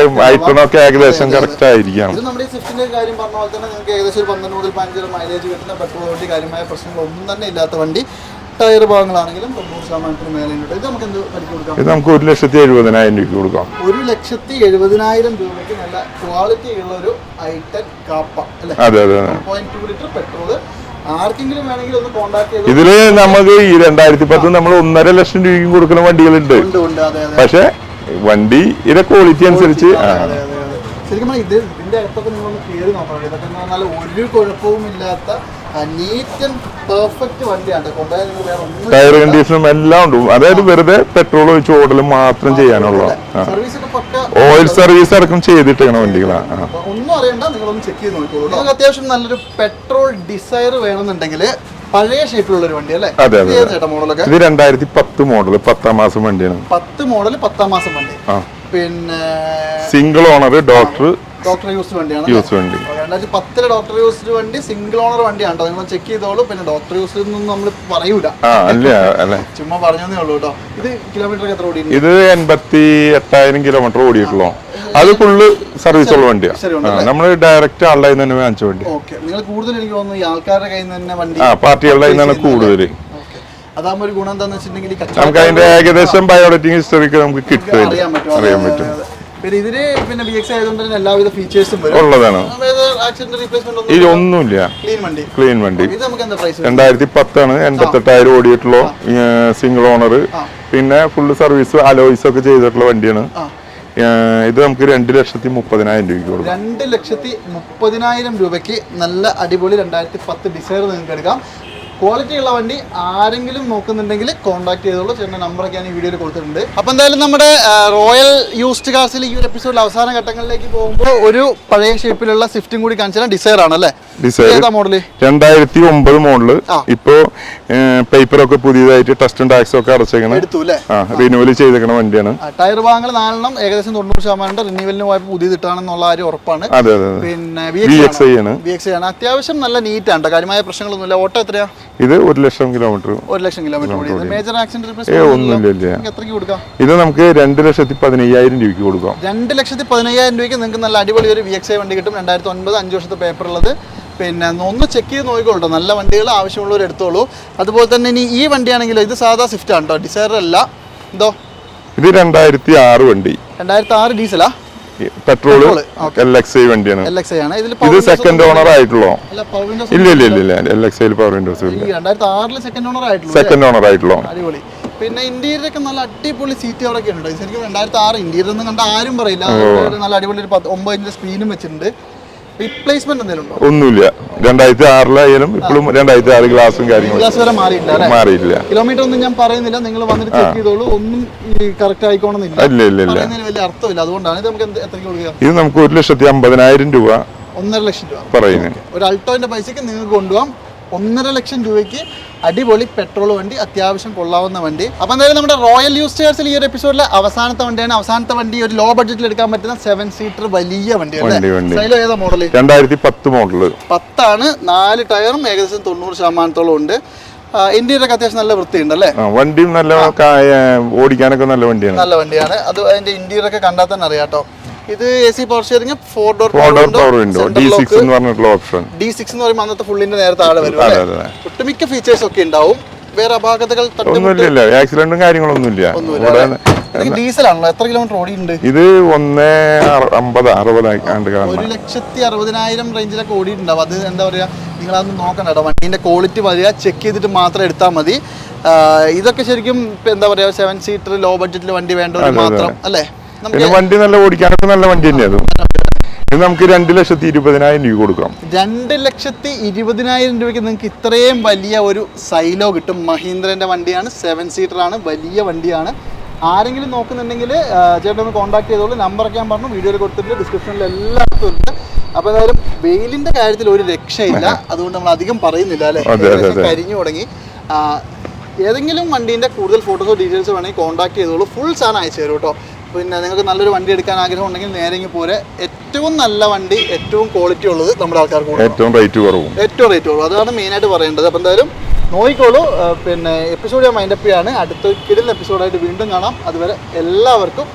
ഒക്കെ ഏകദേശം കറക്റ്റ് ആയിരിക്കാം ഇത് നമ്മുടെ ഈ സ്വിഫ്റ്റിന്റെ കാര്യം പറഞ്ഞ പോലെ തന്നെ നിങ്ങൾക്ക് ഏകദേശം ഒരു പന്ത്രണ്ട് മുതൽ പതിനഞ്ച് മൈലേജ് കിട്ടുന്ന പെട്രോൾ വണ്ടി കാര്യമായ പ്രശ്നങ്ങളൊന്നും തന്നെ ഇല്ലാത്ത വണ്ടി. ടയർ ഭാഗങ്ങളാണെങ്കിലും തൊണ്ണൂറ് ശതമാനത്തിന് മേലെ ഉണ്ട് ഇത് നമുക്ക് എന്ത് പരിക്ക് കൊടുക്കാം? ഇത് നമുക്ക് ഒരു ലക്ഷത്തി എഴുപതിനായിരം രൂപയ്ക്ക് കൊടുക്കാം. ഒരു ലക്ഷത്തി എഴുപതിനായിരം രൂപയ്ക്ക് നല്ല ക്വാളിറ്റി ഉള്ള ഒരു ഐറ്റൻ കാപ്പ അല്ലെ? അതെ പോയിന്റ് ടു ലിറ്റർ പെട്രോൾ ഇതിൽ നമുക്ക് ഈ രണ്ടായിരത്തി പത്ത് നമ്മൾ ഒന്നര ലക്ഷം രൂപയ്ക്കും കൊടുക്കുന്ന വണ്ടികളുണ്ട്. പക്ഷെ വണ്ടി ഇതിന്റെ ക്വാളിറ്റി അനുസരിച്ച്. ശരിക്കും ഇത് ഇതിന്റെ അകത്തൊക്കെ നിങ്ങളൊന്ന് കയറി നോക്കണം. ഇതൊക്കെ എന്ന് പറഞ്ഞാൽ ഒരു കുഴപ്പവും ഇല്ലാത്ത നീറ്റ് ആൻഡ് പെർഫെക്റ്റ് വണ്ടിയാണ്. കൊണ്ടുപോയാൽ നിങ്ങൾ വേറെ ഒന്നും ടയർ കണ്ടീഷനും എല്ലാം ഉണ്ട്. അതായത് വെറുതെ പെട്രോൾ ഒഴിച്ച് ഓടൽ മാത്രം ചെയ്യാനുള്ള സർവീസ് ഒക്കെ പക്ക ഓയിൽ സർവീസ് അടക്കം ചെയ്തിട്ടാണ് വണ്ടികളാണ് ആ. അപ്പൊ ഒന്നും അറിയണ്ട നിങ്ങളൊന്ന് ചെക്ക് ചെയ്ത് നോക്കിക്കോളൂ നിങ്ങൾക്ക് അത്യാവശ്യം നല്ലൊരു പെട്രോൾ ഡിസൈർ വേണമെന്നുണ്ടെങ്കിൽ പഴയ ഷേപ്പിലുള്ള ഒരു വണ്ടി അല്ലേ അതെ, അതെ, ഇത് ഏത് ചേട്ടാ മോഡലൊക്കെ. ഇത് രണ്ടായിരത്തി പത്ത് മോഡൽ പത്താം മാസം വണ്ടിയാണ്. പത്ത് മോഡൽ പത്താം മാസം വണ്ടി. ആ. പിന്നെ single owner doctor doctor used വണ്ടിയാണ്. യൂസ് വണ്ടി. രണ്ടായിരത്തി പത്തിലെ ഡോക്ടർ യൂസ്ഡ് വണ്ടി സിംഗിൾ ഓണർ വണ്ടിയാണ് കേട്ടോ നിങ്ങൾ ചെക്ക് ചെയ്തോളൂ പിന്നെ ഡോക്ടർ ഒന്നും നമ്മൾ പറയൂല. ചുമ്മാ പറഞ്ഞേ ഉള്ളൂ കേട്ടോ ഇത് കിലോമീറ്റർ എത്ര ഓടി ഇത് എൺപത്തി എട്ടായിരം കിലോമീറ്റർ ഓടിയിട്ടുള്ളൂ അത് ഫുള്ള് സർവീസ് ഉള്ള വണ്ടിയാ. നമ്മൾ ഡയറക്റ്റ് ആളുടെ കയ്യിൽ തന്നെ വാങ്ങിച്ച വണ്ടി. നിങ്ങൾ കൂടുതൽ എനിക്ക് തോന്നുന്നു ഈ ആൾക്കാരുടെ കയ്യിൽ തന്നെ വണ്ടി ആ പാർട്ടികളുടെ കയ്യിൽ നിന്നാണ് കൂടുതൽ അതാകുമ്പോൾ ഒരു ഗുണം എന്താണെന്ന് വെച്ചിട്ടുണ്ടെങ്കിൽ നമുക്ക് അതിന്റെ ഏകദേശം ബയോളജി ഹിസ്റ്ററിക്ക് നമുക്ക് കിട്ടും അറിയാൻ പറ്റും. പിന്നെ ഇതിന് പിന്നെ ബി എക്സ് ആയതുകൊണ്ട് തന്നെ എല്ലാവിധ ഫീച്ചേഴ്സും വരും. ഉള്ളതാണ്. ഇത് ഒന്നും ഒന്നുമില്ല. ക്ലീൻ വണ്ടി. ക്ലീൻ വണ്ടി. ഇത് നമുക്ക് എന്താ പ്രൈസ് രണ്ടായിരത്തി പത്താണ് എൺപത്തെട്ടായിരം ഓടിയിട്ടുള്ള സിംഗിൾ ഓണർ. പിന്നെ ഫുള്ള് സർവീസ് അലോയ്സ് ഒക്കെ ചെയ്തിട്ടുള്ള വണ്ടിയാണ്. ഇത് നമുക്ക് രണ്ട് ലക്ഷത്തി മുപ്പതിനായിരം രൂപയ്ക്ക് കൊടുക്കും. രണ്ട് ലക്ഷത്തി മുപ്പതിനായിരം രൂപയ്ക്ക് നല്ല അടിപൊളി രണ്ടായിരത്തി പത്ത് ഡിസൈർ നിങ്ങൾക്ക് എടുക്കാം. ക്വാളിറ്റി ഉള്ള വണ്ടി ആരെങ്കിലും നോക്കുന്നുണ്ടെങ്കിൽ കോൺടാക്ട് ചെയ്തോളൂ. ചേട്ടന്റെ നമ്പറൊക്കെ ഞാൻ ഈ വീഡിയോയിൽ കൊടുത്തിട്ടുണ്ട്. അപ്പോൾ എന്തായാലും നമ്മുടെ റോയൽ യൂസ്ഡ് കാർസിൽ ഈ ഒരു എപ്പിസോഡിൽ അവസാന ഘട്ടങ്ങളിലേക്ക് പോകുമ്പോൾ ഒരു പഴയ ഷേപ്പിലുള്ള സ്വിഫ്റ്റും കൂടി കാണിച്ചാൽ ഡിസൈർ ആണല്ലേ ഡിസൈർ ഏതാ മോഡൽ രണ്ടായിരത്തി ഒമ്പത് മോഡൽ. ഇപ്പോ പേപ്പറൊക്കെ പുതിയതായിട്ട് ടെസ്റ്റും ടാക്സും ഒക്കെ അടച്ചേക്കണ. അല്ലേ? റിന്യൂവൽ ചെയ്തേക്കണ വണ്ടിയാണ്. ടയർ ഭാഗങ്ങൾ നാലെണ്ണം ഏകദേശം തൊണ്ണൂറ് ശതമാനം റിന്യൂവലിന് പോയപ്പോൾ ആ ഒരു ഉറപ്പാണ്. പിന്നെ വി എക്സ് ഐ ആണ്. ആണ്. അത്യാവശ്യം നല്ല നീറ്റ് ആണ് കാര്യമായ പ്രശ്നങ്ങളൊന്നുമില്ല. ഓട്ടോ എത്രയാ? ഇത് ഒരു ലക്ഷം കിലോമീറ്റർ. ഒരു ലക്ഷം കിലോമീറ്റർ ഓടിയത് മേജർ ആക്സിഡന്റ് ഏ ഒന്നുമില്ല ഇല്ല. ഇത് നമുക്ക് രണ്ട് ലക്ഷത്തി പതിനയ്യായിരം രൂപയ്ക്ക് കൊടുക്കാം. രണ്ട് ലക്ഷത്തി പതിനയ്യായിരം രൂപയ്ക്ക് നിങ്ങൾക്ക് നല്ല അടിപൊളി ഒരു വി എക്സ് ഐ വണ്ടി കിട്ടും. രണ്ടായിരത്തി ഒൻപത് അഞ്ച് വർഷത്തെ പേപ്പർ ഉള്ളത്. പിന്നെ ഒന്ന് ചെക്ക് ചെയ്ത് നോക്കിക്കോട്ടോ നല്ല വണ്ടികൾ ആവശ്യമുള്ളവർ എടുത്തോളൂ. അതുപോലെ തന്നെ ഇനി ഈ വണ്ടിയാണെങ്കിലോ ഇത് സാധാ സ്വിഫ്റ്റ് ആണ് കേട്ടോ ഡിസൈർ അല്ല. എന്തോ? ഇത് രണ്ടായിരത്തി ആറ് വണ്ടി. രണ്ടായിരത്തി ആറ് ഡീസലാ Petrol, എൽ എക്സ് ഐ വണ്ടിയാണ്. ഇത് സെക്കൻഡ് ഓണർ ആയിട്ടുള്ളൂ? ഇല്ല ഇല്ല ഇല്ല. ഇല്ല എൽ എക്സ് ഐയിൽ പവർ വിൻഡോസ് ഇല്ല. സെക്കൻഡ് ഓണർ ആയിട്ടുള്ളൂ പിന്നെ ഇന്റീരിയറൊക്കെ നല്ല അടിപൊളി സീറ്റ് കവറൊക്കെ ഉണ്ട്. ശരിക്കും രണ്ടായിരത്തി ആറ് ഇന്റീരിയർ ഒന്നും കണ്ട ആരും പറയില്ല. നല്ല അടിപൊളി ഒരു ഒമ്പത് ഇഞ്ച് സ്ക്രീനും വെച്ചിട്ടുണ്ട്. റീപ്ലേസ്മെന്റ് എന്തെങ്കിലും ഉണ്ടോ? ഒന്നുമില്ല. രണ്ടായിരത്തി ആറിലായാലും ഇപ്പോഴും രണ്ടായിരത്തി ആറ് ഗ്ലാസും കാര്യങ്ങളും ഗ്ലാസ് വരെ മാറിയില്ല അല്ലേ? മാറിയില്ല കിലോമീറ്റർ ഒന്നും ഞാൻ പറയുന്നില്ല. നിങ്ങൾ വന്നിട്ട് ചെക്ക് ചെയ്തോളൂ. ഒന്നും കറക്റ്റ് ആയിക്കോണമെന്നില്ല ഇല്ല ഇല്ല ഇല്ല. പറയുന്നതിന് വലിയ അർത്ഥമില്ല. അതുകൊണ്ടാണ് ഇത് നമുക്ക് എന്ത് എത്രയ്ക്ക് കൊടുക്കുക? ഇത് നമുക്ക് ഒരു ലക്ഷത്തി അമ്പതിനായിരം രൂപ ഒന്നര ലക്ഷം രൂപ. പറയുന്നത്. ഒരു അൾട്ടോന്റെ പൈസക്ക് നിങ്ങൾക്ക് കൊണ്ടുപോകാം. ഒന്നര ലക്ഷം രൂപയ്ക്ക് അടിപൊളി പെട്രോൾ വണ്ടി അത്യാവശ്യം കൊള്ളാവുന്ന വണ്ടി. അപ്പോൾ എന്തായാലും നമ്മുടെ റോയൽ യൂസ്റ്റേഴ്സിൽ ഈ ഒരു എപ്പിസോഡിലെ അവസാനത്തെ വണ്ടിയാണ്. അവസാനത്തെ വണ്ടി ഒരു ലോ ബഡ്ജറ്റിൽ എടുക്കാൻ പറ്റുന്ന സെവൻ സീറ്റർ വലിയ വണ്ടിയാണ് ഏതാ മോഡൽ രണ്ടായിരത്തി പത്ത് മോഡൽ പത്താണ്. നാല് ടയറും ഏകദേശം തൊണ്ണൂറ് ശതമാനത്തോളം ഉണ്ട്. ഇന്ത്യയിലൊക്കെ അത്യാവശ്യം നല്ല വൃത്തിയുണ്ട് അല്ലേ? വണ്ടിയും നല്ല ഓടിക്കാനൊക്കെ നല്ല വണ്ടിയാണ്. നല്ല വണ്ടിയാണ്. അത് അതിന്റെ ഇന്ത്യയിലൊക്കെ ഒക്കെ കണ്ടാൽ തന്നെ അറിയാട്ടോ കേട്ടോ. ഇത് A C power sharing four door four door power window D six എന്ന് പറഞ്ഞിട്ടുള്ള ഓപ്ഷൻ ഡി സിക്സ് എന്ന് പറയുമ്പോൾ അന്നത്തെ ഫുള്ളിന്റെ നേരെ താഴെ വരും ഒട്ടുമിക്ക ഫീച്ചേഴ്സ് ഒക്കെ ഉണ്ടാവും. വേറെ അപാകതകൾ ഒന്നുമില്ല ആക്സിഡന്റും കാര്യങ്ങളൊന്നുമില്ല ഡീസൽ എത്ര കിലോമീറ്റർ ഓടിയിട്ടുണ്ട്? ഇത് ഒന്ന് അമ്പത് കാണുന്നത് ഒരു ലക്ഷത്തി അറുപതിനായിരം റേഞ്ചിലൊക്കെ ഓടിയിട്ടുണ്ടാവും. അത് എന്താ പറയാ നിങ്ങളതൊന്നും നോക്കണ്ട കേട്ടോ. വണ്ടീന്റെ ക്വാളിറ്റി വരിക ചെക്ക് ചെയ്തിട്ട് മാത്രം എടുത്താൽ മതി. ഇതൊക്കെ ശരിക്കും എന്താ പറയുക സെവൻ സീറ്റർ ലോ ബഡ്ജറ്റിൽ വണ്ടി വേണ്ടവർ മാത്രം അല്ലേ? പിന്നെ വണ്ടി നല്ല ഓടിക്കാനൊക്കെ നല്ല വണ്ടി തന്നെയാണ് നമുക്ക് രണ്ട് ലക്ഷത്തി ഇരുപതിനായിരം രൂപ കൊടുക്കാം രണ്ട് ലക്ഷത്തി ഇരുപതിനായിരം രൂപയ്ക്ക് നിങ്ങൾക്ക് ഇത്രയും വലിയ ഒരു സൈലോ കിട്ടും. മഹീന്ദ്രന്റെ വണ്ടിയാണ് സെവൻ സീറ്റർ ആണ് വലിയ വണ്ടിയാണ്. ആരെങ്കിലും നോക്കുന്നുണ്ടെങ്കിൽ ചേട്ടൻ ഒന്ന് കോൺടാക്ട് ചെയ്തോളൂ. നമ്പറൊക്കെ ഞാൻ പറഞ്ഞു വീഡിയോയിൽ കൊടുത്തിട്ടുണ്ട് ഡിസ്ക്രിപ്ഷനിൽ എല്ലായിടത്തും ഉണ്ട് അപ്പൊ എന്തായാലും വെയിലിന്റെ കാര്യത്തിൽ ഒരു രക്ഷയില്ല. <laughs> അതുകൊണ്ട് നമ്മൾ അധികം പറയുന്നില്ല അല്ലേ. കരിഞ്ഞു തുടങ്ങി. ഏതെങ്കിലും വണ്ടീന്റെ കൂടുതൽ ഫോട്ടോസോ ഡീറ്റെയിൽസോ വേണമെങ്കിൽ കോൺടാക്ട് ചെയ്തോളൂ. ഫുൾ സാധനം അയച്ചു തരും കേട്ടോ. പിന്നെ നിങ്ങൾക്ക് നല്ലൊരു വണ്ടി എടുക്കാൻ ആഗ്രഹം ഉണ്ടെങ്കിൽ നേരെ പോരെ. ഏറ്റവും നല്ല വണ്ടി ഏറ്റവും ക്വാളിറ്റി ഉള്ളത് നമ്മുടെ ആൾക്കാർക്ക് ഏറ്റവും റേറ്റ് കുറവും. ഏറ്റവും റേറ്റ് കുറവും. അതാണ് മെയിനായിട്ട് പറയേണ്ടത്. അപ്പോൾ എന്തായാലും നോക്കിക്കോളൂ. പിന്നെ എപ്പിസോഡ് ഞാൻ മൈൻഡപ്പ് ചെയ്യാണ്. അടുത്ത കിടിൽ എപ്പിസോഡായിട്ട് വീണ്ടും കാണാം. അതുവരെ എല്ലാവർക്കും